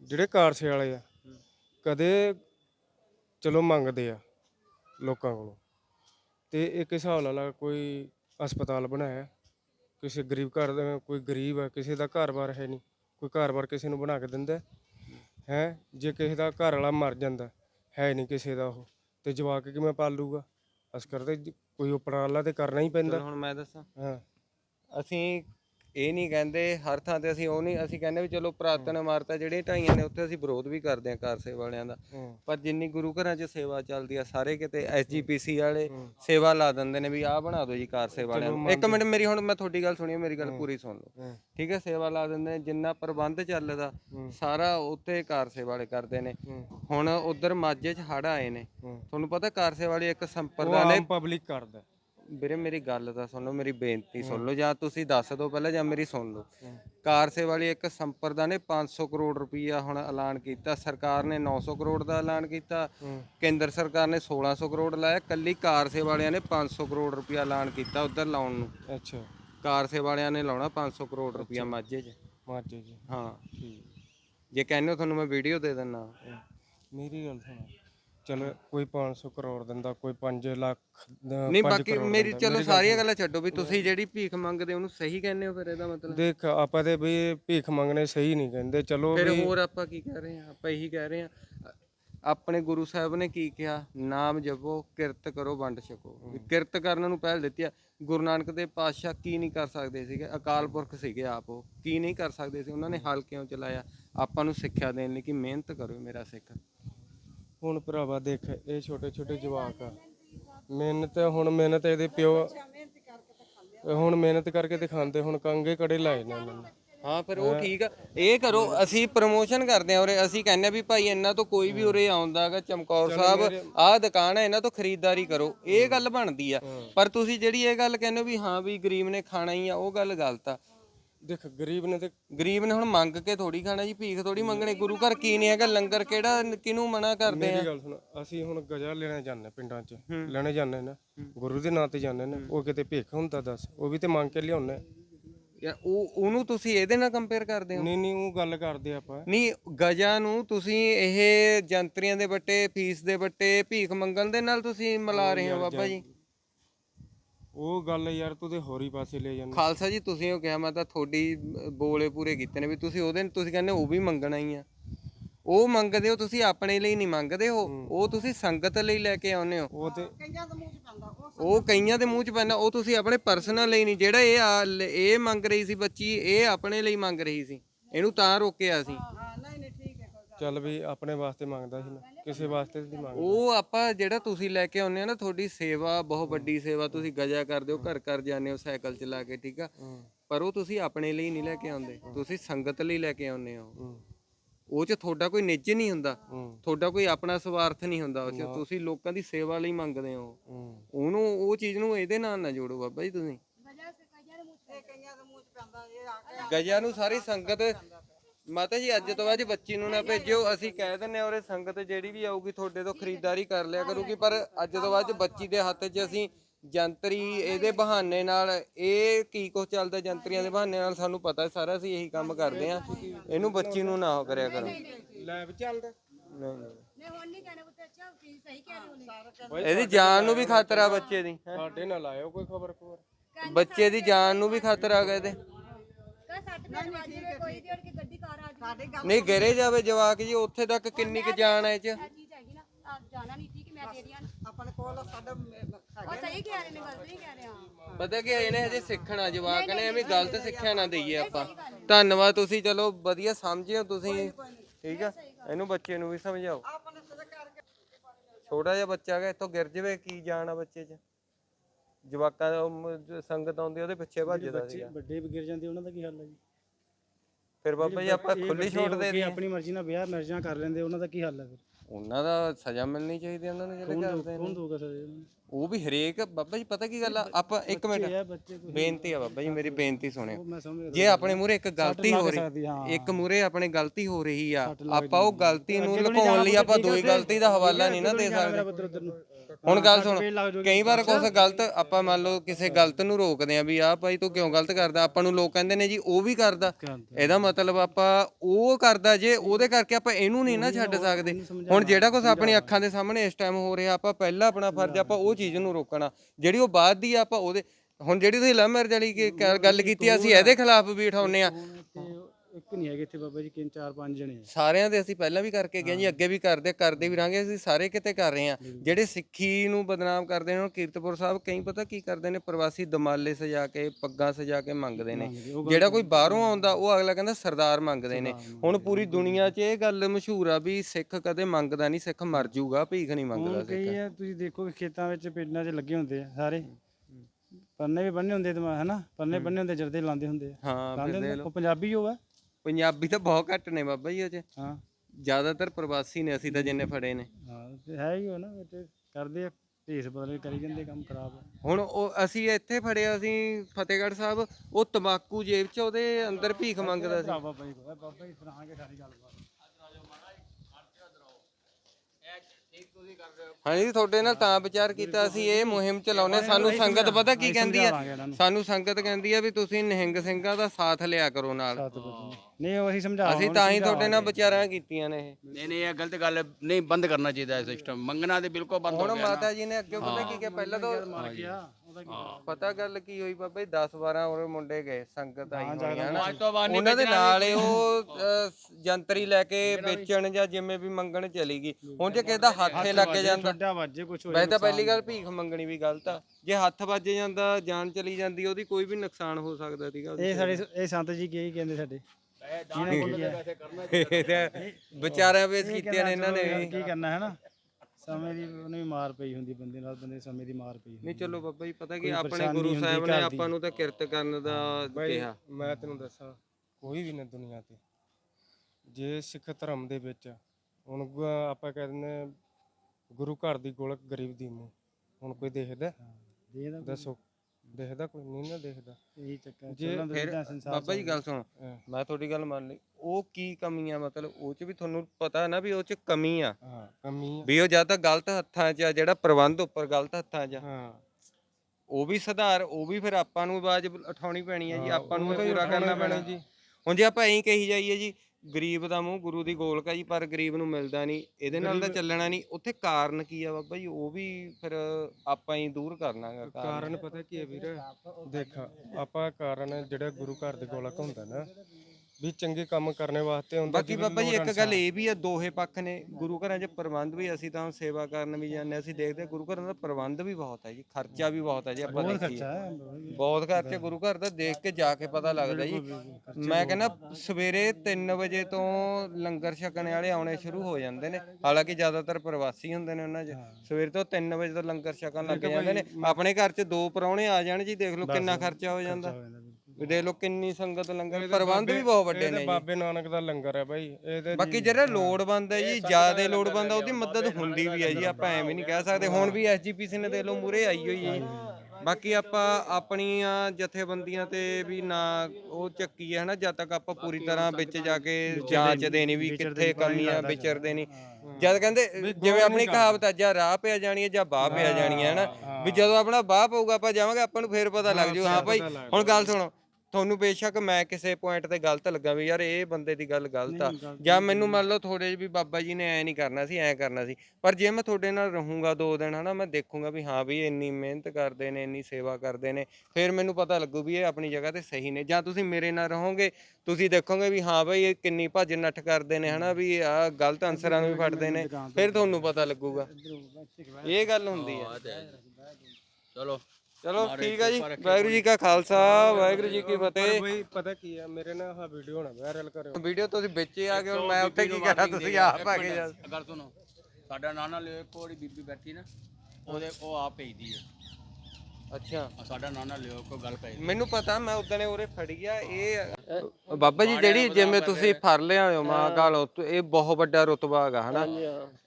ਜਿਹੜੇ ਕਾਰਸੇ ਵਾਲੇ ਆ ਕਦੇ ਚਲੋ ਮੰਗਦੇ ਆ ਲੋਕਾਂ ਕੋਲੋਂ। ਤੇ ਇੱਕ ਹਿਸਾਬ ਲਾ ਲਾ ਕੋਈ ਹਸਪਤਾਲ ਬਣਾਇਆ। ਕਿਸੇ ਗਰੀਬ ਘਰ ਦਾ ਕੋਈ ਗਰੀਬ ਆ ਕਿਸੇ ਦਾ ਘਰ-ਬਾਰ ਹੈ ਨਹੀਂ। ਕੋਈ ਘਰ-ਬਾਰ ਕਿਸੇ ਨੂੰ ਬਣਾ ਕੇ ਦਿੰਦਾ ਹੈ। ਜੇ ਕਿਸੇ ਦਾ ਘਰ ਵਾਲਾ ਮਰ ਜਾਂਦਾ ਹੈ ਨਹੀਂ ਕਿਸੇ ਦਾ ਉਹ। ਤੇ ਜਵਾਕ ਕਿਵੇਂ ਪਾਲੂਗਾ? ਅਸਕਰ ਤੇ ਜ- ਕੋਈ ਉਪਰਾਲਾ ਤੇ ਕਰਨਾ ਹੀ ਪੈਂਦਾ। ਹੁਣ ਮੈਂ ਦੱਸਾਂ। ਹਾਂ। ਅਸੀਂ ਇਹ ਨਹੀਂ ਕਹਿੰਦੇ ਹਰ ਥਾਂ ਤੇ ਅਸੀਂ ਉਹ ਨਹੀਂ ਅਸੀਂ ਕਹਿੰਦੇ ਵੀ ਚਲੋ ਪੁਰਾਤਨ ਇਮਾਰਤਾਂ ਜਿਹੜੀਆਂ ਢਾਈਆਂ ਨੇ ਉੱਥੇ ਅਸੀਂ ਵਿਰੋਧ ਵੀ ਕਰਦੇ ਹਾਂ ਕਾਰਸੇ ਵਾਲਿਆਂ ਦਾ। ਪਰ ਜਿੰਨੀ ਗੁਰੂ ਘਰਾਂ 'ਚ ਸੇਵਾ ਚੱਲਦੀ ਆ ਸਾਰੇ ਕਿਤੇ ਐਸਜੀਪੀਸੀ ਵਾਲੇ ਸੇਵਾ ਲਾ ਦਿੰਦੇ ਨੇ ਵੀ ਆਹ ਬਣਾ ਦਿਓ ਜੀ ਕਾਰਸੇ ਵਾਲਿਆਂ ਨੂੰ। ਇੱਕ ਮਿੰਟ ਮੇਰੀ ਹੁਣ ਮੈਂ ਤੁਹਾਡੀ ਗੱਲ ਸੁਣੀਓ ਮੇਰੀ ਗੱਲ ਪੂਰੀ ਸੁਣ ਲਓ। ਠੀਕ ਹੈ ਸੇਵਾ ਲਾ ਦਿੰਦੇ ਨੇ ਜਿੰਨਾ ਪ੍ਰਬੰਧ ਚੱਲਦਾ ਸਾਰਾ ਉੱਤੇ ਕਾਰਸੇ ਵਾਲੇ ਕਰਦੇ ਨੇ। ਹੁਣ ਉਧਰ ਮਾਝੇ 'ਚ ਹੜ ਆਏ ਨੇ। ਤੁਹਾਨੂੰ ਪਤਾ ਕਾਰਸੇ ਵਾਲੇ ਇੱਕ ਸੰਪਰਦਾ ਨੇ ਪਬਲਿਕ ਕਰਦਾ। ਵੀਰੇ ਮੇਰੀ ਗੱਲ ਤਾਂ ਸੁਣ ਲਓ ਮੇਰੀ ਬੇਨਤੀ ਸੁਣ ਲਓ ਜਾਂ ਤੁਸੀਂ ਦੱਸ ਦਿਓ ਪਹਿਲਾਂ ਜਾਂ ਮੇਰੀ ਸੁਣ ਲਓ। ਕਾਰਸੇ ਵਾਲੀ ਇੱਕ ਸੰਪਰਦਾ ਨੇ 500 ਕਰੋੜ ਰੁਪਈਆ ਹੁਣ ਐਲਾਨ ਕੀਤਾ। ਸਰਕਾਰ ਨੇ 900 ਕਰੋੜ ਦਾ ਐਲਾਨ ਕੀਤਾ। ਕੇਂਦਰ ਸਰਕਾਰ ਨੇ 1600 ਕਰੋੜ ਲਾਇਆ। ਕੱਲੀ ਕਾਰਸੇ ਵਾਲਿਆਂ ਨੇ 500 ਕਰੋੜ ਰੁਪਈਆ ਐਲਾਨ ਕੀਤਾ ਉਧਰ ਲਾਉਣ ਨੂੰ। ਅੱਛਾ। ਕਾਰਸੇ ਵਾਲਿਆਂ ਨੇ ਲਾਉਣਾ 500 ਕਰੋੜ ਰੁਪਈਆ ਮਾਝੇ 'ਚ। ਮਾਝੇ ਜੀ ਹਾਂ। ਠੀਕ। ਜੇ ਕਹਿੰਦੇ ਹੋ ਤੁਹਾਨੂੰ ਮੈਂ ਵੀਡੀਓ ਦੇ ਦਿੰਦਾ ਮੇਰੀ ਗੱਲ ਸੁਣੋ। ਚਲੋ ਕੋਈ 500 ਕਰੋੜ ਦਿੰਦਾ ਕੋਈ 5 ਲੱਖ ਦਾ ਨਹੀਂ ਪੰਜ ਬਾਕੀ ਕਰੋੜ ਮੇਰੀ ਦਿੰਦਾ। ਚਲੋ ਮੇਰੀ ਗੱਲ ਸਾਰੀਆਂ ਗੱਲਾਂ ਛੱਡੋ ਵੀ ਤੁਸੀਂ ਜਿਹੜੀ ਭੀਖ ਮੰਗਦੇ ਉਹਨੂੰ ਸਹੀ ਕਹਿੰਦੇ ਹੋ ਫਿਰ ਇਹਦਾ ਮਤਲਬ? ਦੇਖ ਆਪਾਂ ਤੇ ਵੀ ਭੀਖ ਮੰਗਣੇ ਸਹੀ ਨਹੀਂ ਕਹਿੰਦੇ ਚਲੋ ਫਿਰ ਵੀ ਹੋਰ ਆਪਾਂ ਕੀ ਕਹਿ ਰਹੇ ਹਾਂ? ਆਪਾਂ ਇਹੀ ਕਹਿ ਰਹੇ ਹਾਂ ਅ- ਆਪਣੇ ਗੁਰੂ ਸਾਹਿਬ ਨੇ ਕੀ ਕਿਹਾ? ਨਾਮ ਜਪੋ ਕਿਰਤ ਕਰੋ ਵੰਡ ਛਕੋ। ਵੀ ਕਿਰਤ ਕਰਨ ਨੂੰ ਪਹਿਲ ਦਿੱਤੀ ਆ। ਗੁਰੂ ਨਾਨਕ ਦੇ ਪਾਤਸ਼ਾਹ ਕੀ ਨਹੀਂ ਕਰ ਸਕਦੇ ਸੀਗੇ? ਅਕਾਲ ਪੁਰਖ ਸੀਗੇ ਆਪ ਉਹ। ਕੀ ਨਹੀਂ ਕਰ ਸਕਦੇ ਸੀ? ਉਹਨਾਂ ਨੇ ਹਲ ਕਿਉਂ ਚਲਾਇਆ। ਆਪਾਂ ਨੂੰ ਸਿੱਖਿਆ ਦੇਣ ਲਈ ਕਿ ਮਿਹਨਤ ਕਰੋ ਮੇਰਾ ਸਿੱਖ। ਹੁਣ ਭਰਾਵਾ ਦੇਖ ਇਹ ਛੋਟੇ ਛੋਟੇ ਜਵਾਕ ਆ। ਮਿਹਨਤ ਹੁਣ ਮਿਹਨਤ ਇਹਦੇ ਪਿਓ ਹੁਣ ਮਿਹਨਤ ਕਰਕੇ ਦਿਖਾਉਂਦੇ ਹੁਣ ਕੰਗੇ ਕੜੇ ਲਾਏ ਨੇ ਇਹਨਾਂ ਨੇ। ਹਾਂ ਫਿਰ ਉਹ ਠੀਕ ਆ। ਇਹ ਕਰੋ ਅਸੀਂ ਪ੍ਰਮੋਸ਼ਨ ਕਰਦੇ ਆ ਉਰੇ। ਅਸੀਂ ਕਹਿੰਦੇ ਆ ਵੀ ਭਾਈ ਇਹਨਾਂ ਤੋਂ ਕੋਈ ਵੀ ਉਰੇ ਆਉਂਦਾਗਾ ਚਮਕੌਰ ਸਾਹਿਬ ਆਹ ਦੁਕਾਨ ਹੈ ਇਹਨਾਂ ਤੋਂ ਖਰੀਦਦਾਰੀ ਕਰੋ। ਇਹ ਗੱਲ ਬਣਦੀ ਆ। ਪਰ ਤੁਸੀਂ ਜਿਹੜੀ ਇਹ ਗੱਲ ਕਹਿੰਦੇ ਹੋ ਵੀ ਹਾਂ ਵੀ ਗਰੀਬ ਨੇ ਖਾਣਾ ਹੀ ਆ ਉਹ ਗੱਲ ਗਲਤ ਆ। ਦੇਖ ਗਰੀਬ ਨੇ ਤੇ ਗਰੀਬ ਨੇ ਹੁਣ ਮੰਗ ਕੇ ਥੋੜੀ ਖਾਣਾ ਜੀ ਭੀਖ ਥੋੜੀ ਮੰਗਣੀ। ਗੁਰੂ ਘਰ ਕੀ ਨਹੀਂ ਹੈਗਾ ਲੰਗਰ ਕਿਹੜਾ ਕਿਹਨੂੰ ਮਨਾ ਕਰਦੇ ਆ? ਮੇਰੀ ਗੱਲ ਸੁਣ ਅਸੀਂ ਹੁਣ ਗਜਾ ਲੈਣੇ ਜਾਂਦੇ ਪਿੰਡਾਂ 'ਚ ਲੈਣੇ ਜਾਂਦੇ ਨੇ ਗੁਰੂ ਦੇ ਨਾਂ ਤੇ ਜਾਂਦੇ ਨੇ ਉਹ ਕਿਤੇ ਭਿੱਖ ਹੁੰਦਾ ਦੱਸ ਉਹ ਵੀ ਤੇ ਮੰਗ ਕੇ ਲਿਆਉਂਦੇ। ਯਾਰ ਉਹ ਉਹਨੂੰ ਤੁਸੀਂ ਇਹਦੇ ਨਾਲ ਕੰਪੇਅਰ ਕਰਦੇ ਹੋ? ਨਹੀਂ ਨਹੀਂ ਉਹ ਗੱਲ ਕਰਦੇ ਆਪਾਂ। ਨਹੀਂ ਗਜਾ ਨੂੰ ਤੁਸੀਂ ਇਹ ਜੰਤਰੀਆਂ ਦੇ ਬੱਟੇ ਫੀਸ ਦੇ ਬੱਟੇ ਭੀਖ ਮੰਗਣ ਦੇ ਨਾਲ ਤੁਸੀਂ ਮਿਲਾ ਰਹੇ ਹੋ ਬਾਬਾ ਜੀ ਉਹ ਗੱਲ ਯਾਰ ਤੂੰ ਤੇ ਹੋਰੀ ਪਾਸੇ ਲੈ ਜਾਂਦਾ। ਖਾਲਸਾ ਜੀ ਤੁਸੀਂ ਉਹ ਕਿਹਾ ਮੈਂ ਤਾਂ ਤੁਹਾਡੀ ਬੋਲੇ ਪੂਰੇ ਕੀਤੇ ਨੇ ਵੀ ਤੁਸੀਂ ਉਹਦੇ ਤੁਸੀਂ ਕਹਿੰਦੇ ਉਹ ਵੀ ਮੰਗਣਾ ਹੀ ਆ। ਉਹ ਮੰਗਦੇ ਹੋ ਤੁਸੀਂ ਆਪਣੇ ਲਈ ਨਹੀਂ ਮੰਗਦੇ ਹੋ। ਉਹ ਤੁਸੀਂ ਸੰਗਤ ਲਈ ਲੈ ਕੇ ਆਉਂਦੇ ਹੋ। ਉਹ ਤੇ ਕਈਆਂ ਦੇ ਮੂੰਹ 'ਚ ਪੈਂਦਾ ਉਹ ਕਈਆਂ ਦੇ ਮੂੰਹ 'ਚ ਪੈਂਦਾ ਉਹ ਤੁਸੀਂ ਆਪਣੇ ਪਰਸਨਲ ਲਈ ਨਹੀਂ। ਜਿਹੜਾ ਇਹ ਆ- ਇਹ ਮੰਗ ਰਹੀ ਸੀ ਬੱਚੀ ਇਹ ਆਪਣੇ ਲਈ ਮੰਗ ਰਹੀ ਸੀ। ਇਹਨੂੰ ਤਾਂ ਰੋਕਿਆ ਸੀ ਹਾਂ ਨਹੀਂ ਨਹੀਂ ਠੀਕ ਹੈ ਕੋਈ ਗੱਲ ਚੱਲ ਵੀ ਆਪਣੇ ਵਾਸਤੇ ਮੰਗਦਾ ਸੀ ਨਾ ਕਿਸੇ ਵਾਸਤੇ ਨਹੀਂ ਮੰਗਦਾ। ਉਹ ਆਪਾਂ ਜਿਹੜਾ ਤੁਸੀਂ ਲੈ ਕੇ ਆਉਂਦੇ ਹੋ ਨਾ ਤੁਹਾਡੀ ਸੇਵਾ ਬਹੁਤ ਵੱਡੀ ਸੇਵਾ ਤੁਸੀਂ ਗਜਾ ਕਰਦੇ ਹੋ ਘਰ ਘਰ ਜਾਂਦੇ ਹੋ ਸਾਈਕਲ ਚਲਾ ਕੇ ਠੀਕ ਆ? ਪਰ ਉਹ ਤੁਸੀਂ ਆਪਣੇ ਲਈ ਨਹੀਂ ਲੈ ਕੇ ਆਉਂਦੇ। ਤੁਸੀਂ ਸੰਗਤ ਲਈ ਲੈ ਕੇ ਆਉਂਦੇ ਹੋ। ਉਹ ਚ ਤੁਹਾਡਾ ਕੋਈ ਨਿੱਜ ਨਹੀਂ ਹੁੰਦਾ। ਤੁਹਾਡਾ ਕੋਈ ਆਪਣਾ ਸਵਾਰਥ ਨਹੀਂ ਹੁੰਦਾ। ਉਹ ਚ ਤੁਸੀਂ ਲੋਕਾਂ ਦੀ ਸੇਵਾ ਲਈ ਮੰਗਦੇ ਹੋ। ਉਹਨੂੰ ਉਹ ਚੀਜ਼ ਨੂੰ ਇਹਦੇ ਨਾਲ ਨਾ ਜੋੜੋ ਬਾਬਾ ਜੀ ਤੁਸੀਂ। ਆ ਗਜਾ ਨੂੰ ਸਾਰੀ ਸੰਗਤ ਮਾਤਾ ਜੀ ਅੱਜ ਤੋਂ ਬਾਅਦ ਬੱਚੀ ਨੂੰ ਨਾ ਭੇਜਿਓ। ਅਸੀਂ ਕਹਿ ਦਿੰਨੇ ਆ ਔਰੇ ਸੰਗਤ ਜਿਹੜੀ ਵੀ ਆਊਗੀ ਤੁਹਾਡੇ ਤੋਂ ਖਰੀਦਦਾਰੀ ਕਰ ਲਿਆ ਕਰੂਗੀ ਪਰ ਅੱਜ ਤੋਂ ਬਾਅਦ 'ਚ ਬੱਚੀ ਦੇ ਹੱਥ 'ਚ ਅਸੀਂ ਜੰਤਰੀ ਇਹਦੇ ਬਹਾਨੇ ਨਾਲ ਇਹ ਕੀ ਕੁਝ ਚੱਲਦਾ ਜੰਤਰੀਆਂ ਦੇ ਬਹਾਨੇ ਨਾਲ ਸਾਨੂੰ ਪਤਾ ਸਾਰਾ ਅਸੀਂ ਇਹੀ ਕੰਮ ਕਰਦੇ ਆ ਇਹਨੂੰ ਬੱਚੀ ਨੂੰ ਨਾ ਕਰਿਆ ਕਰੋ। ਲੈਬ ਚੱਲਦਾ। ਨਹੀਂ ਨਹੀਂ ਨੇ ਹੁਣ ਨਹੀਂ ਕਹਿਣਾ ਪੁੱਤ ਅੱਛਾ ਕੀ ਸਹੀ ਕਹਿ ਰਹੇ ਹੋ ਇਹਦੀ ਜਾਨ ਨੂੰ ਵੀ ਖਤਰਾ ਬੱਚੇ ਦੀ। ਹੈਂ। ਸਾਡੇ ਨਾਲ ਆਇਓ ਕੋਈ ਖਬਰ ਖਬਰ। ਬੱਚੇ ਦੀ ਜਾਨ ਨੂੰ ਵੀ ਖਤਰਾ ਹੈਗਾ ਇਹਦੇ। ਕਹ ਸੱਟ ਪੇਟ ਵੱਜ ਜਾਵੇ ਕੋਈ ਦੀ ਕਿ ਸਾਡੀ ਗੱਲ ਨਹੀਂ ਗਿਰੇ ਜਾਵੇ ਜਵਾਕ ਜੀ ਉੱਥੇ ਤੱਕ ਕਿੰਨੀ ਕੁ ਜਾਨ ਹੈ ਇਹ ਚ? ਇਹ ਚੀਜ਼ ਹੈਗੀ ਨਾ ਆਪ ਜਾਣਾ ਨਹੀਂ ਠੀਕ ਮੈਂ ਦੇ ਦਿਆਂ ਆਪਣੇ ਕੋਲ ਸਾਡਾ ਮ- ਉਹ ਸਹੀ ਕਹਿ ਰਹੇ ਨੇ ਗਲਤ ਨਹੀਂ ਕਹਿ ਰਹੇ ਹਾਂ। ਪਤਾ ਕੀ ਇਹਨੇ ਹਜੇ ਸਿੱਖਣਾ ਜਵਾਕ ਨੇ ਐਵੇਂ ਗਲਤ ਸਿੱਖਿਆ ਨਾ ਦਈਏ ਆਪਾਂ। ਧੰਨਵਾਦ ਤੁਸੀਂ ਚਲੋ ਵਧੀਆ ਸਮਝਿਓ ਤੁਸੀਂ। ਠੀਕ ਆ? ਇਹਨੂੰ ਬੱਚੇ ਨੂੰ ਵੀ ਸਮਝਾਓ। ਆਪਣੇ ਸਿਰ ਕਰਕੇ ਛੋਟਾ ਜਿਹਾ ਬੱਚਾ ਹੈਗਾ ਇੱਥੋਂ ਗਿਰ ਜਵੇ ਕੀ ਜਾਣ ਆ ਬੱਚੇ 'ਚ? ਜਵਾਕਾਂ ਦਾ ਉਹ ਮ- ਜੋ ਸੰਗਤ ਆਉਂਦੀ ਉਹਦੇ ਪਿੱਛੇ ਭੱਜਦਾ ਸੀਗਾ। ਵੱਡੇ ਵੀ ਗਿਰ ਜਾਂਦੇ ਉਹਨਾਂ ਦਾ ਕੀ ਹੱਲ ਹੈ ਜੀ? ਫਿਰ ਬਾਬਾ ਜੀ ਆਪਾਂ ਖੁੱਲੀ ਛੋਟ ਦੇ ਕੇ ਆਪਣੀ ਮਰਜ਼ੀ ਨਾਲ ਵਿਆਹ ਮਰਜ਼ੀਆਂ ਕਰ ਲੈਂਦੇ ਉਹਨਾਂ ਦਾ ਕੀ ਹੱਲ ਹੈ ਫਿਰ? ਉਹਨਾਂ ਦਾ ਸਜ਼ਾ ਮਿਲਣੀ ਚਾਹੀਦੀ ਉਹਨਾਂ ਨੂੰ ਜਿਹੜੇ ਕਰਦੇ ਕੌਣ ਨੇ। ਦਊਗਾ ਸਜ਼ਾ ਉਹਨਾਂ ਨੂੰ? ਉਹ ਵੀ ਹਰੇਕ ਬਾਬਾ ਜੀ ਪਤਾ ਕੀ ਗੱਲ ਆ? ਆਪਾਂ ਇੱਕ ਮਿੰਟ। ਇਹ ਬੱਚੇ ਕੋਈ ਬੇਨਤੀ ਆ ਬਾਬਾ ਜੀ ਮੇਰੀ ਬੇਨਤੀ ਸੁਣਿਓ। ਮੈਂ ਸਮਝ ਜੇ ਆਪਣੇ ਮੂਰੇ ਇੱਕ ਗਲਤੀ ਹੋ ਸਕਦੀ, ਰਹੀ। ਇੱਕ ਮੂਰੇ ਆਪਣੇ ਗਲਤੀ ਹੋ ਰਹੀ ਆ ਆਪਾਂ ਉਹ ਗਲਤੀ ਨੂੰ ਲੁਕਾਉਣ ਲਈ ਆਪਾਂ ਦੋਈ ਗਲਤੀ ਦਾ ਹਵਾਲਾ ਨਹੀਂ ਨਾ ਦੇ ਸਕਦੇ। ਉਧਰ ਉਧਰ ਨੂੰ। ਹੁਣ ਗੱਲ ਸੁਣ ਕਈ ਵਾਰ ਕੁਝ ਗਲਤ ਆਪਾਂ ਮੰਨ ਲਓ ਕਿਸੇ ਗਲਤ ਨੂੰ ਰੋਕਦੇ ਆ ਵੀ ਆਹ ਭਾਈ ਤੂੰ ਕਿਉਂ ਗਲਤ ਕਰਦਾ? ਆਪਾਂ ਨੂੰ ਲੋਕ ਕਹਿੰਦੇ ਨੇ ਜੀ ਉਹ ਵੀ ਕਰਦਾ। ਇਹਦਾ ਮਤਲਬ ਆਪਾਂ ਉਹ ਕਰਦਾ ਜੇ ਉਹਦੇ ਕਰਕੇ ਆਪਾਂ ਇਹਨੂੰ ਨਹੀਂ ਨਾ ਛੱਡ ਸਕਦੇ। ਹੁਣ ਜਿਹੜਾ ਕੁਝ ਆਪਣੀ ਅੱਖਾਂ ਦੇ ਸਾਹਮਣੇ ਇਸ ਟਾਈਮ ਹੋ ਰਿਹਾ ਆਪਾਂ ਪਹਿਲਾਂ ਆਪਣਾ ਫਰਜ਼ ਆਪਾਂ ਉਹ ਚੀਜ਼ ਨੂੰ ਰੋਕਣਾ। ਜਿਹੜੀ ਉਹ ਬਾਅਦ ਦੀ ਆ, ਆਪਾਂ ਉਹਦੇ ਹੁਣ ਜਿਹੜੀ ਤੁਸੀਂ ਲਵ ਮੈਰਿਜ ਵਾਲੀ ਗੱਲ ਕੀਤੀ ਅਸੀਂ ਇਹਦੇ ਖਿਲਾਫ ਵੀ ਉਠਾਉਨੇ ਆ ਇੱਕ ਨਹੀਂ ਹੈਗੇ ਇੱਥੇ ਬਾਬਾ ਜੀ ਕਿੰਨ ਚਾਰ ਪੰਜ ਜਣੇ ਆ। ਸਾਰਿਆਂ ਦੇ ਅਸੀਂ ਪਹਿਲਾਂ ਵੀ ਕਰਕੇ ਗਏ ਜੀ ਅੱਗੇ ਵੀ ਕਰਦੇ ਕਰਦੇ ਵੀ ਰਾਂਗੇ ਅਸੀਂ ਸਾਰੇ ਕਿਤੇ ਕਰ ਰਹੇ ਹਾਂ। ਜਿਹੜੇ ਸਿੱਖੀ ਨੂੰ ਬਦਨਾਮ ਕਰਦੇ ਨੇ ਉਹ ਕੀਰਤਪੁਰ ਸਾਹਿਬ ਕਈ ਪਤਾ ਕੀ ਕਰਦੇ ਨੇ ਪ੍ਰਵਾਸੀ ਦਮਾਲੇ ਸਜਾ ਕੇ ਪੱਗਾਂ ਸਜਾ ਕੇ ਮੰਗਦੇ ਨੇ। ਜਿਹੜਾ ਕੋਈ ਬਾਹਰੋਂ ਆਉਂਦਾ ਉਹ ਅਗਲਾ ਕਹਿੰਦਾ ਸਰਦਾਰ ਮੰਗਦੇ ਨੇ। ਹੁਣ ਪੂਰੀ ਦੁਨੀਆ 'ਚ ਇਹ ਗੱਲ ਮਸ਼ਹੂਰ ਆ ਵੀ ਸਿੱਖ ਕਦੇ ਮੰਗਦਾ ਨਹੀਂ ਸਿੱਖ ਮਰ ਜਾਊਗਾ ਭੀਖ ਨਹੀਂ ਮੰਗਦਾ ਹੁਣ ਕਈ ਸਿੱਖ। ਆ ਤੁਸੀਂ ਦੇਖੋ ਕਿ ਖੇਤਾਂ ਵਿੱਚ ਪਿੰਡਾਂ 'ਚ ਲੱਗੇ ਹੁੰਦੇ ਆ ਸਾਰੇ। ਪੰਨੇ ਵੀ ਬੰਨੇ ਹੁੰਦੇ ਤੇ ਹਨਾ? ਪੰਨੇ ਬੰਨੇ ਹੁੰਦੇ ਜਰਦੇ ਲਾਉਂਦੇ ਹੁੰਦੇ ਆ। ਹਾਂ ਲਾਉਂਦੇ ਆ। ਪੰਜਾਬੀ ਹੋਵਾ ਪੰਜਾਬੀ ਤਾਂ ਬਹੁਤ ਘੱਟ ਨੇ ਬਾਬਾ ਜੀ ਉਹ 'ਚ। ਹਾਂ। ਜ਼ਿਆਦਾਤਰ ਪ੍ਰਵਾਸੀ ਨੇ ਅਸੀਂ ਤਾਂ ਜਿੰਨੇ ਫੜੇ ਨੇ। ਹਾਂ ਤੇ ਹੈ ਹੀ ਉਹ ਨਾ ਵਿੱਚ ਕਰਦੇ ਆ ਢੀਸ ਬਦਲ ਕਰੀ ਜਾਂਦੇ ਕੰਮ ਖਰਾਬ। ਹੁਣ ਉਹ ਅਸੀਂ ਇੱਥੇ ਫੜਿਆ ਸੀ ਫਤਿਹਗੜ੍ਹ ਸਾਹਿਬ ਉਹ ਤਮਾਕੂ ਜੇਬ 'ਚ ਉਹਦੇ ਅੰਦਰ ਭੀਖ ਮੰਗਦਾ ਸੀ। ਬਾਬਾ ਬਾਈ ਬਾਬਾ ਜੀ ਸੁਣਾਵਾਂਗੇ ਸਾਰੀ ਗੱਲਬਾਤ। ਹਾਂਜੀ ਤੁਹਾਡੇ ਨਾਲ ਤਾਂ ਵਿਚਾਰ ਕੀਤਾ ਅਸੀਂ ਇਹ ਮੁਹਿੰਮ ਚਲਾਉਨੇ ਸਾਨੂੰ ਸੰਗਤ ਪਤਾ ਕੀ ਕਹਿੰਦੀ ਆ। ਸਾਨੂੰ ਸੰਗਤ ਕਹਿੰਦੀ ਆ ਵੀ ਤੁਸੀਂ ਨਿਹੰਗ ਸਿੰਘਾਂ ਦਾ ਸਾਥ ਲਿਆ ਕਰੋ ਨਾਲ। ਨਹੀਂ ਉਹ ਅਸੀਂ ਸਮਝਾਵਾਂਗੇ ਅਸੀਂ ਤਾਂ ਹੀ ਤੁਹਾਡੇ ਨਾਲ ਵਿਚਾਰਾਂ ਕੀਤੀਆਂ ਨੇ ਇਹ। ਨਹੀਂ ਨਹੀਂ ਇਹ ਗਲਤ ਗੱਲ ਹੈ ਨਹੀਂ ਬੰਦ ਕਰਨਾ ਚਾਹੀਦਾ ਹੈ ਸਿਸਟਮ ਮੰਗਣਾ ਤੇ ਬਿਲਕੁਲ ਬੰਦ ਹੋ ਹੁਣ ਗਿਆ ਨਾ। ਮਾਤਾ ਜੀ ਨੇ ਅੱਗੇ ਪਤਾ ਕੀ ਕਿਹਾ? ਪਹਿਲਾਂ ਤਾਂ ਉਹਦਾ ਕੀ ਪਤਾ ਗੱਲ ਕੀ ਹੋਈ ਬਾਬਾ? ਜੀ 10 12 ਉਹ ਮੁੰਡੇ ਗਏ ਸੰਗਤ ਆਈ ਹੋਈ ਹੈ ਨਾ। ਉਹਨਾਂ ਦੇ ਨਾਲ ਹੀ ਉਹ ਅਹ, ਜੰਤਰੀ ਲੈ ਕੇ ਵੇਚਣ ਜਾਂ ਜਿਵੇਂ ਵੀ ਮੰਗਣ ਚਲੀ ਗਈ। ਹੁਣ ਜੇ ਕਿਸੇ ਦਾ ਹੱਥੇ ਲੱਗ ਜਾਂਦਾ। ਛੱਡਿਆ ਵੱਜੇ ਕੁਝ ਹੋ ਵੈਸੇ ਤਾਂ ਪਹਿਲੀ ਗੱਲ ਭੀਖ ਮੰਗਣੀ ਵੀ ਗਲਤ ਆ। ਜੇ ਹੱਥ ਵੱਜ ਜਾਂਦਾ ਜਾਨ ਚਲੀ ਜਾਂਦੀ ਉਹਦੀ ਕੋਈ ਵੀ ਨੁਕਸਾਨ ਹੋ ਸਕਦਾ ਸੀਗਾ। ਇਹ ਸਾਡੇ ਇਹ ਸੰਤ ਜੀ ਕੀ ਕਹਿੰਦੇ ਸਾਡੇ? ਜਿਹਨੇ ਕੀ ਕਿਹਾ ਵਿਚਾਰਿਆਂ ਵੇਚ ਕੀਤੀਆਂ ਨੇ ਇਹਨਾਂ ਨੇ। ਵੀ। ਕੀ ਕਰਨਾ ਹੈ ਨਾ? ਸਮੇਂ ਦੀ ਉਹਨੂੰ ਮਾਰ ਪਈ ਹੁੰਦੀ ਬੰਦੇ ਨਾਲ ਬੰਦੇ ਸਮੇਂ ਦੀ ਮਾਰ ਪਈ ਹੁੰਦੀ ਨਹੀਂ ਚਲੋ ਬਾਬਾ ਜੀ ਪਤਾ ਕੀ ਕੋਈ ਆਪਣੇ ਪਰੇਸ਼ਾਨੀ ਗੁਰੂ ਹੁੰਦੀ ਸਾਹਿਬ ਨੇ ਘਰ ਦੀ। ਆਪਾਂ ਨੂੰ ਤਾਂ ਕਿਰਤ ਕਰਨ ਦਾ ਬਾਈ ਕਿਹਾ। ਮੈਂ ਤੈਨੂੰ ਦੱਸਾਂ ਕੋਈ ਵੀ ਨਾ ਦੁਨੀਆ ਤੇ ਜੇ ਸਿੱਖ ਧਰਮ ਦੇ ਵਿੱਚ ਹੁਣ ਗੁ- ਆਪਾਂ ਕਹਿੰਦੇ ਨੇ ਗੁਰੂ ਘਰ ਦੀ ਗੋਲਕ ਗਰੀਬ ਦੀ ਮੂੰਹ ਹੁਣ ਕੋਈ ਦੇਖਦਾ? ਦੇਖਦਾ ਦੱਸੋ। ਦੇਖਦਾ ਕੋਈ ਨਹੀਂ ਨਾ ਦੇਖਦਾ। ਇਹੀ ਚੱਕਰ ਜੇ ਚੱਲਣ ਫਿਰ ਦਾ ਸੰਸਾਰ ਬਾਬਾ ਜੀ ਗੱਲ ਸੁਣੋ। ਹਾਂ। ਮੈਂ ਤੁਹਾਡੀ ਗੱਲ ਮੰਨ ਲਈ। ਉਹ ਕੀ ਕਮੀਆਂ ਮਤਲਬ ਉਹ ਚ ਵੀ ਤੁਹਾਨੂੰ ਪਤਾ ਨਾ ਵੀ ਉਹ ਚ ਕਮੀ ਆ। ਹਾਂ ਕਮੀ ਆ। ਵੀ ਉਹ ਜਾਂ ਤਾਂ ਗਲਤ ਹੱਥਾਂ 'ਚ ਆ ਜਿਹੜਾ ਪ੍ਰਬੰਧ ਉੱਪਰ ਗਲਤ ਹੱਥਾਂ 'ਚ ਆ। ਹਾਂ। ਉਹ ਵੀ ਸੁਧਾਰ ਉਹ ਵੀ ਫਿਰ ਆਪਾਂ ਨੂੰ ਆਵਾਜ਼ ਉਠਾਉਣੀ ਪੈਣੀ ਹੈ ਜੀ ਆਪਾਂ ਨੂੰ ਉਹ ਇਹ ਤਾਂ ਹੀ ਪੂਰਾ ਕਰਨਾ ਉਠਾਉਣਾ ਪੈਣਾ ਜੀ। ਹੁਣ ਜੇ ਆਪਾਂ ਐਂ ਕਹੀ ਜਾਈਏ ਜੀ ਗਰੀਬ ਦਾ ਮੂੰਹ ਗੁਰੂ ਦੀ ਗੋਲਕ ਆ ਜੀ ਪਰ ਗਰੀਬ ਨੂੰ ਮਿਲਦਾ ਨਹੀਂ ਇਹਦੇ ਨਾਲ ਤਾਂ ਚੱਲਣਾ ਨਹੀਂ। ਉੱਥੇ ਕਾਰਨ ਕੀ ਆ ਬਾਬਾ ਜੀ? ਉਹ ਵੀ ਫਿਰ ਆਪਾਂ ਹੀ ਦੂਰ ਕਰਨਾ ਗਾ ਕਾਰਨ। ਕਾਰਨ ਪਤਾ ਕੀ ਹੈ ਵੀਰ? ਦੇਖ ਆਪਾਂ ਕਾਰਨ ਜਿਹੜਾ ਗੁਰੂ ਘਰ ਦੇ ਗੋਲਕ ਹੁੰਦਾ ਨਾ ਵੀ ਚੰਗੇ ਕੰਮ ਕਰਨੇ ਵਾਸਤੇ ਹੁੰਦਾ ਬਾਕੀ ਬਾਬਾ ਜੀ ਇੱਕ ਗੱਲ ਇਹ ਵੀ ਆ ਦੋਹੇ ਪੱਖ ਨੇ। ਗੁਰੂ ਘਰਾਂ 'ਚ ਪ੍ਰਬੰਧ ਵੀ ਅਸੀਂ ਤਾਂ ਸੇਵਾ ਕਰਨ ਵੀ ਜਾਂਦੇ ਅਸੀਂ ਦੇਖਦੇ ਗੁਰੂ ਘਰਾਂ ਦਾ ਪ੍ਰਬੰਧ ਵੀ ਬਹੁਤ ਹੈ ਜੀ ਖਰਚਾ ਵੀ ਬਹੁਤ ਹੈ ਜੀ ਆਪਾਂ ਬਹੁਤ ਦੇਖੀਏ। ਖਰਚਾ ਹੈ। ਬਹੁਤ ਹੀ। ਬਹੁਤ ਖਰਚਾ ਗੁਰੂ ਘਰ ਦਾ ਦੇਖ ਕੇ ਜਾ ਕੇ ਪਤਾ ਲੱਗਦਾ ਜੀ। ਮੈਂ ਕਹਿੰਦਾ ਸਵੇਰੇ 3 ਵਜੇ ਤੋਂ ਲੰਗਰ ਛਕਣ ਵਾਲੇ ਆਉਣੇ ਸ਼ੁਰੂ ਹੋ ਜਾਂਦੇ ਨੇ। ਹਾਲਾਂਕਿ ਜ਼ਿਆਦਾਤਰ ਪ੍ਰਵਾਸੀ ਹੁੰਦੇ ਨੇ ਉਹਨਾਂ 'ਚ। ਸਵੇਰੇ ਤੋਂ 3 ਵਜੇ ਤੋਂ ਲੰਗਰ ਛਕਣ ਲੱਗ ਜਾਂਦੇ ਨੇ। ਆਪਣੇ ਘਰ 'ਚ ਦੋ ਪਰੌਣੇ ਆ ਜਾਣ ਜੀ ਦੇਖ ਲਓ ਕਿੰਨਾ ਖਰਚਾ ਹੋ ਜਾਂਦਾ। ਵੀ ਦੇਖ ਲਓ ਕਿੰਨੀ ਸੰਗਤ ਲੰਗਰ ਪ੍ਰਬੰਧ ਵੀ ਬਹੁਤ ਵੱਡੇ ਨੇ ਜੀ। ਬਾਬੇ ਨਾਨਕ ਦਾ ਲੰਗਰ ਹੈ ਬਾਈ। ਇਹ ਤੇ ਬਾਕੀ ਜਿਹੜਾ ਲੋੜਵੰਦ ਹੈ ਜੀ ਜ਼ਿਆਦਾ ਲੋੜਵੰਦ ਆ ਉਹਦੀ ਮਦਦ ਹੁੰਦੀ ਵੀ ਹੈ ਜੀ ਆਪਾਂ ਐਵੇਂ ਨਹੀਂ ਕਹਿ ਸਕਦੇ। ਹੁਣ ਵੀ ਐਸਜੀਪੀਸੀ ਨੇ ਦੇ ਲੋ ਮੂਰੇ ਆਈ ਹੋਈ ਹੈ। ਬਾਕੀ ਆਪਾਂ ਆਪਣੀਆਂ ਜਥੇਬੰਦੀਆਂ ਤੇ ਵੀ ਨਾ ਉਹ ਚੱਕੀ ਹੈ ਹਨਾ ਜਦ ਤੱਕ ਆਪਾਂ ਪੂਰੀ ਤਰ੍ਹਾਂ ਵਿੱਚ ਜਾ ਕੇ ਜਾਂਚਦੇ ਨਹੀਂ ਵੀ ਕਿੱਥੇ ਕਮੀਆਂ ਵਿਚਰਦੇ ਨਹੀਂ। ਜਦ ਕਹਿੰਦੇ ਜਿਵੇਂ ਆਪਣੀ ਕਹਾਵਤ ਆ ਜਾਂ ਰਾਹ ਪਿਆ ਜਾਣੀ ਹੈ ਜਾਂ ਬਾਹ ਪਿਆ ਜਾਣੀ ਹੈ ਹਨਾ ਵੀ ਜਦੋਂ ਆਪਣਾ ਬਾਹ ਪਊਗਾ ਆਪਾਂ ਜਾਵਾਂਗੇ ਆਪਾਂ ਨੂੰ ਫੇਰ ਪਤਾ ਲੱਗ ਜੂ। ਹਾਂ ਭਾਈ ਹੁਣ ਗੱਲ ਸੁਣੋ। ਤੁਹਾਨੂੰ ਬੇਸ਼ੱਕ ਮੈਂ ਕਿਸੇ ਪੁਆਇੰਟ ਤੇ ਗਲਤ ਲੱਗਾ ਵੀ ਯਾਰ ਇਹ ਬੰਦੇ ਦੀ ਗੱਲ ਗਲਤ ਆ। ਜਾਂ ਮੈਨੂੰ ਮੰਨ ਲਓ ਥੋੜੇ ਵੀ ਬਾਬਾ ਜੀ ਨੇ ਐ ਨਹੀਂ ਕਰਨਾ ਸੀ ਐ ਕਰਨਾ ਸੀ। ਪਰ ਜੇ ਮੈਂ ਤੁਹਾਡੇ ਨਾਲ ਰਹੂੰਗਾ ਦੋ ਦਿਨ ਹਨਾ ਮੈਂ ਦੇਖੂੰਗਾ ਵੀ ਹਾਂ ਵੀ ਇੰਨੀ ਮਿਹਨਤ ਕਰਦੇ ਨੇ ਇੰਨੀ ਸੇਵਾ ਕਰਦੇ ਨੇ ਫਿਰ ਮੈਨੂੰ ਪਤਾ ਲੱਗੂ ਵੀ ਇਹ ਆਪਣੀ ਜਗ੍ਹਾ ਤੇ ਸਹੀ ਨੇ। ਜਾਂ ਤੁਸੀਂ ਮੇਰੇ ਨਾਲ ਰਹੋਗੇ ਤੁਸੀਂ ਦੇਖੋਗੇ ਵੀ ਹਾਂ ਬਈ ਇਹ ਕਿੰਨੀ ਭੱਜ ਨੱਠ ਕਰਦੇ ਨੇ ਹਨਾ ਵੀ ਆ ਗਲਤ ਅਨਸਰਾਂ ਨੂੰ ਵੀ ਫੜਦੇ ਨੇ ਫਿਰ ਤੁਹਾਨੂੰ ਪਤਾ ਲੱਗੂਗਾ। ਇਹ ਗੱਲ ਹੁੰਦੀ ਹੈ। ਚਲੋ। ਚਲੋ ਠੀਕ ਹੈ ਜੀ ਵਾਹਿਗੁਰੂ ਜੀ ਕਾ ਖਾਲਸਾ ਵਾਹਿਗੁਰੂ ਜੀ ਕੀ ਫਤਿਹ। ਬਈ ਪਤਾ ਕੀ ਆ ਮੇਰੇ ਨਾਲ ਆਹ ਵੀਡੀਓ ਨਾ ਵਾਇਰਲ ਕਰਿਓ। ਵੀਡੀਓ ਤੁਸੀਂ ਵਿੱਚ ਹੀ ਆ ਗਏ ਹੁਣ ਮੈਂ ਉੱਥੇ ਕੀ ਕਰਾਂ ਤੁਸੀਂ ਆਪ ਆ ਕੇ ਜਾ ਅਗਰ ਸੁਣੋ। ਸਾਡਾ ਨਾਨਾ ਲਿਓ ਕੋੜੀ ਬੀਬੀ ਬੈਠੀ ਨਾ ਉਹਦੇ ਉਹ ਆਪ ਭੇਜਦੀ ਹੈ ਅੱਛਾ। ਆ ਸਾਡਾ ਨਾਨਾ ਲਿਓ ਕੋ ਗੱਲ ਪਈ ਮੈਨੂੰ ਪਤਾ ਮੈਂ ਉਦਣੇ ਉਰੇ ਫੜ ਗਿਆ ਇਹ ਬਾਬਾ ਜੀ ਜਿਹੜੀ ਜਿਵੇਂ ਤੁਸੀਂ ਫੜ ਲਿਆ ਹੋ। ਮਾਂ ਕਾਲੋ ਇਹ ਬਹੁਤ ਵੱਡਾ ਰੁਤਬਾ ਹੈਗਾ ਹਨਾ?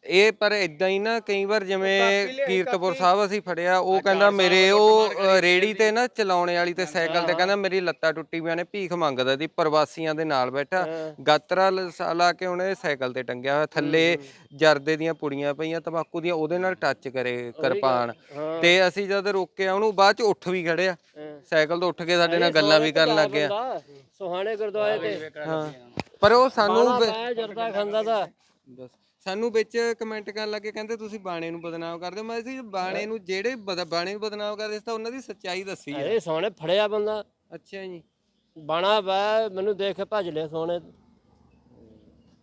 ਇਹ ਪਰ ਇਦਾਂ ਹੀ ਨਾ ਕਈ ਵਾਰ ਜਿਵੇਂ ਕੀਰਤਪੁਰ ਸਾਹਿਬ ਅਸੀਂ ਫੜਿਆ ਉਹ ਕਹਿੰਦਾ ਮੇਰੇ ਉਹ ਅ, ਰੇੜੀ ਤੇ ਨਾ ਚਲਾਉਣੇ ਵਾਲੀ ਤੇ ਸਾਈਕਲ ਤੇ ਕਹਿੰਦਾ ਮੇਰੀ ਲੱਤਾਂ ਟੁੱਟੀ ਪਈਆਂ ਨੇ ਭੀਖ ਮੰਗਦਾ ਸੀ ਪ੍ਰਵਾਸੀਆਂ ਦੇ ਨਾਲ ਬੈਠਾ। ਗਾਤਰਾ ਲ- ਲਾ ਕੇ ਉਹਨੇ ਸਾਈਕਲ ਤੇ ਟੰਗਿਆ ਹੋਇਆ ਥੱਲੇ ਜਰਦੇ ਦੀਆਂ ਪੁੜੀਆਂ ਪਈਆਂ ਤੰਬਾਕੂ ਦੀਆਂ ਉਹਦੇ ਨਾਲ ਟੱਚ ਕਰੇ ਕਿਰਪਾਨ। ਤੇ ਅਸੀਂ ਜਦ ਰੋਕਿਆ ਉਹਨੂੰ ਬਾਅਦ ਚ ਉੱਠ ਵੀ ਖੜਿਆ। ਸਾਈਕਲ ਤੋਂ ਉੱਠ ਕੇ ਸਾਡੇ ਨਾਲ ਗੱਲਾਂ ਵੀ ਕਰਨ ਲੱਗ ਗਿਆ। ਸੁਹਾਣੇ ਗੁਰਦੁਆਰੇ ਤੇ। ਹਾਂ। ਪਰ ਉਹ ਸਾਨੂੰ ਵੀ- ਪਾਇਆ ਜਰਦਾ ਖਾਂਦਾ ਦਾ ਬਸ। ਸਾਨੂੰ ਵਿੱਚ ਕਮੈਂਟ ਕਰਨ ਲੱਗੇ ਕਹਿੰਦੇ ਤੁਸੀਂ ਬਾਣੇ ਨੂੰ ਬਦਨਾਮ ਕਰਦੇ ਹੋ। ਮੈਂ ਸੀ ਬਾਣੇ ਨੂੰ ਜਿਹੜੇ ਬਦ- ਬਾਣੇ ਨੂੰ ਬਦਨਾਮ ਕਰਦੇ ਸੀ ਤਾਂ ਉਹਨਾਂ ਦੀ ਸੱਚਾਈ ਦੱਸੀ ਹੈ ਇਹ ਸੋਹਣੇ ਫੜਿਆ ਬੰਦਾ। ਅੱਛਾ ਜੀ। ਬਾਣਾ ਬੈ ਮੈਨੂੰ ਦੇਖ ਕੇ ਭੱਜ ਲਿਆ ਸੋਹਣੇ।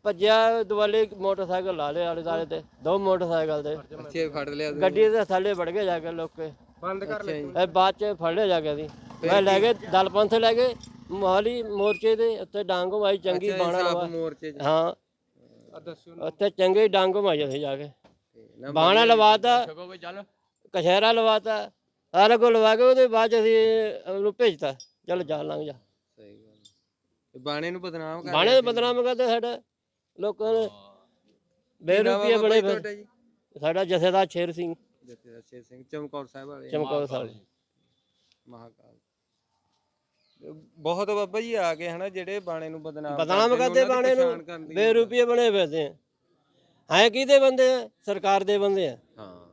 ਭੱਜਿਆ ਦੁਆਲੇ ਮੋਟਰਸਾਈਕਲ ਲਾ ਲਿਆ ਆਲੇ ਦਾਲੇ ਤੇ। ਦੋ ਮੋਟਰਸਾਈਕਲ ਤੇ। ਅੱਛਾ ਫੜ ਲਿਆ ਤੁਸੀਂ। ਗੱਡੀ ਦੇ ਥੱਲੇ ਵੜ ਕੇ ਜਾ ਕੇ ਲੋਕੇ ਬੰਦ ਕਰ ਲੈ ਇਹ ਬਾਅਦ ਚ ਫੜ ਲਿਆ ਜਾ ਕੇ ਸੀ ਮੈਂ ਲੈ ਕੇ? ਦਲ ਪੰਥ ਲੈ ਕੇ ਮੋਹਾਲੀ ਮੋਰਚੇ ਦੇ ਉੱਤੇ ਡਾਂਗ ਮਾਈ ਚੰਗੀ ਬਾਣਾ ਲਵਾ ਮੋਰਚੇ 'ਚ। ਹਾਂ। ਉੱਤੇ ਚੰਗੇ ਡਾਂਗ ਮਾਈ ਅਸੀਂ ਜਾ ਕੇ। ਨਾ ਬਾਣਾ ਲਵਾਤਾ। ਕੋਈ ਚੱਲ ਕਸ਼ਹਿਰਾ ਲਵਾਤਾ। ਸਾਰਾ ਕੁਝ ਲਵਾ ਕੇ ਉਹਦੇ ਬਾਅਦ 'ਚ ਅਸੀਂ ਉਹਨੂੰ ਭੇਜਤਾ। ਚੱਲ ਜਾ ਲੰਘ ਜਾ। ਸਹੀ ਗੱਲ ਹੈ। ਬਾਣੇ ਨੂੰ ਬਦਨਾਮ ਕਰ ਬਾਣੇ ਦੇ ਬਦਨਾਮ ਕਰਦੇ ਸਾਡਾ। ਲੋਕਾਂ ਨੇ ਕੀ ਬੇਰੁਪਏ ਜੀ ਸਾਡਾ ਜਥੇਦਾਰ ਸ਼ੇਰ ਸਿੰਘ। ਜਥੇਦਾਰ ਸ਼ੇਰ ਸਿੰਘ ਚਮਕੌਰ ਸਾਹਿਬ ਵਾਲੇ। ਚਮਕੌਰ ਸਾਹਿਬ। ਮਹਾਕਾਲ। ਬਹੁਤ ਬਾਬਾ ਜੀ ਆ ਗਏ ਹਨਾ ਜਿਹੜੇ ਬਾਣੇ ਨੂੰ ਬਦਨਾਮ ਬਦਨਾਮ ਕਰਦੇ ਦੀ ਬਾਣੇ ਨੂੰ ਦੀ ਬੇਰੂਪੀਏ ਬਣੇ ਫਿਰਦੇ ਆ। ਹੈ ਕਿਹਦੇ ਬੰਦੇ ਆ? ਸਰਕਾਰ ਦੇ ਬੰਦੇ ਆ। ਹਾਂ।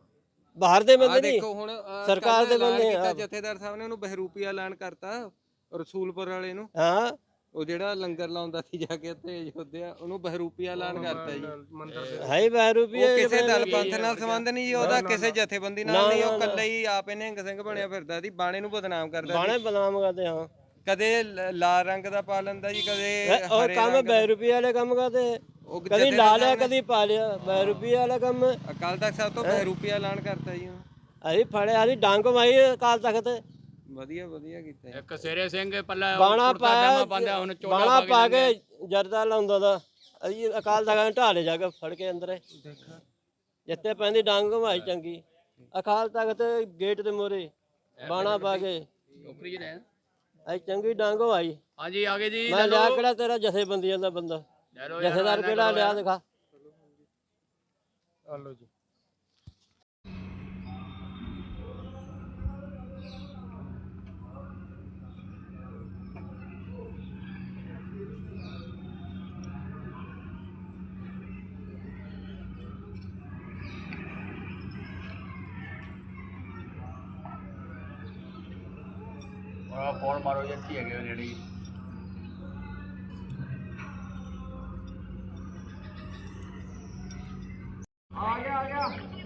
ਬਾਹਰ ਦੇ ਬੰਦੇ ਨਹੀਂ। ਦੇਖੋ ਹੁਣ ਸਰਕਾਰ ਦੇ ਬੰਦੇ ਕੀਤਾ ਆ। ਜਥੇਦਾਰ ਸਾਹਿਬ ਨੇ ਉਹਨੂੰ ਬਹਿਰੂਪੀਆ ਐਲਾਨ ਕਰਤਾ ਰਸੂਲਪੁਰ ਵਾਲੇ ਨੂੰ। ਹਾਂ। ਉਹ ਜਿਹੜਾ ਲੰਗਰ ਲਾਉਂਦਾ ਸੀ ਜਾ ਕੇ ਉੱਥੇ ਯੋਧਿਆ ਉਹਨੂੰ ਬਹਿਰੂਪੀਆ ਐਲਾਨ ਕਰਤਾ ਜੀ। ਹੈ ਹੀ ਬੇਰੂਪੀਏ ਉਹ ਕਿਸੇ ਦਲ ਪੰਥ ਨਾਲ ਸੰਬੰਧ ਨਹੀਂ ਜੀ ਉਹਦਾ ਕਿਸੇ ਜਥੇਬੰਦੀ ਨਾਲ ਨਹੀਂ ਉਹ। ਇਕੱਲੇ ਹੀ ਆਪੇ ਨਿਹੰਗ ਸਿੰਘ ਬਣਿਆ ਫਿਰਦਾ ਸੀ ਬਾਣੇ ਨੂੰ ਬਦਨਾਮ ਕਰਦਾ ਬਾਣੇ ਬਦਨਾਮ ਕਰਦੇ ਹਾਂ। ਕਦੇ ਲ- ਲਾਲ ਰੰਗ ਦਾ ਪਾ ਲੈਂਦਾ ਜੀ ਕਦੇ ਹਰੇ ਕੰਮ। ਬੇਰੂਪੀਏ ਵਾਲੇ ਕੰਮ ਕਰਦੇ। ਉਹ ਕਦੀ ਲਾ ਲਿਆ ਕਦੀ ਪਾ ਲਿਆ। ਬੇਰੂਪੀਏ ਵਾਲਾ ਕੰਮ। ਅਕਾਲ ਤਖਤ ਸਾਹਿਬ ਤੋਂ ਬਹਿਰੂਪੀਆ ਐਲਾਨ ਕਰਤਾ ਜੀ ਉਹਨੂੰ। ਅਸੀਂ ਫੜਿਆ ਅਸੀਂ ਡਾਂਗ ਮਾਈ ਕਾਲ ਤਖਤ। ਵਧੀਆ ਵਧੀਆ ਕੀਤਾ ਜੀ। ਇੱਕ ਸੇਰੇ ਸਿੰਘ ਪੱਲਾ ਬਾਣਾ ਪਾਇਆ ਪਾਉਂਦਾ ਹੁਣ ਚੋਲਾ ਬਾਣਾ ਪਾ ਕੇ ਜਰਦਾ ਲਾਉਂਦਾ ਦਾ ਅਸੀਂ ਅਕਾਲ ਤਖਤ ਢਾਲੇ ਜਾ ਕੇ ਫੜ ਕੇ ਅੰਦਰ। ਜਿੱਤੇ ਪੈਂਦੀ ਡਾਂਗ ਮਾਈ ਚੰਗੀ। ਅਕਾਲ ਤਖਤ ਗੇਟ ਦੇ ਮੋਰੇ ਬਾਣਾ ਪਾ ਕੇ। ਟੋਕਰੀ ਚ ਅਸੀਂ ਚੰਗੀ ਡਾਂਗ ਮਾਈ ਹਾਂਜੀ ਆ ਗਏ ਜੀ ਮੈਂ ਲਿਆ ਕਿਹੜਾ ਤੇਰਾ ਜਥੇਬੰਦੀਆਂ ਦਾ ਬੰਦਾ? ਜਥੇਦਾਰ ਕਿਹੜਾ ਲਿਆ ਦਿਖਾ। ਆ ਲਓ ਜੀ। ਆ ਫੋਨ ਮਾਰੋ ਜੀ ਇੱਥੇ ਹੈਗੇ ਜਿਹੜੀ? ਆ ਗਿਆ ਆ ਗਿਆ।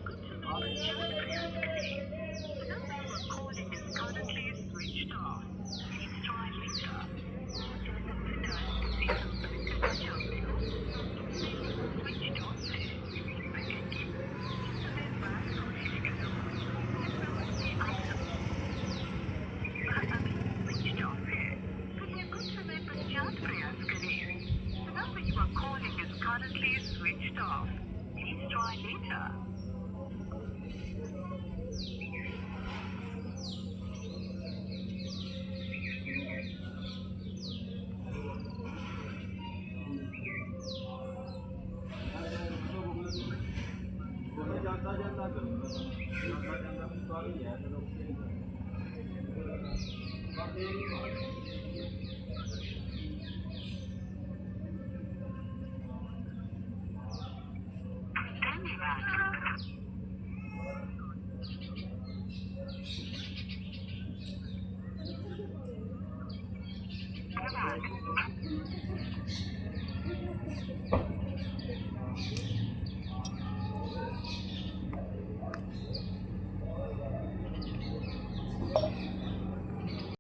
ਜਾਂਦਾ ਜਾਂਦਾ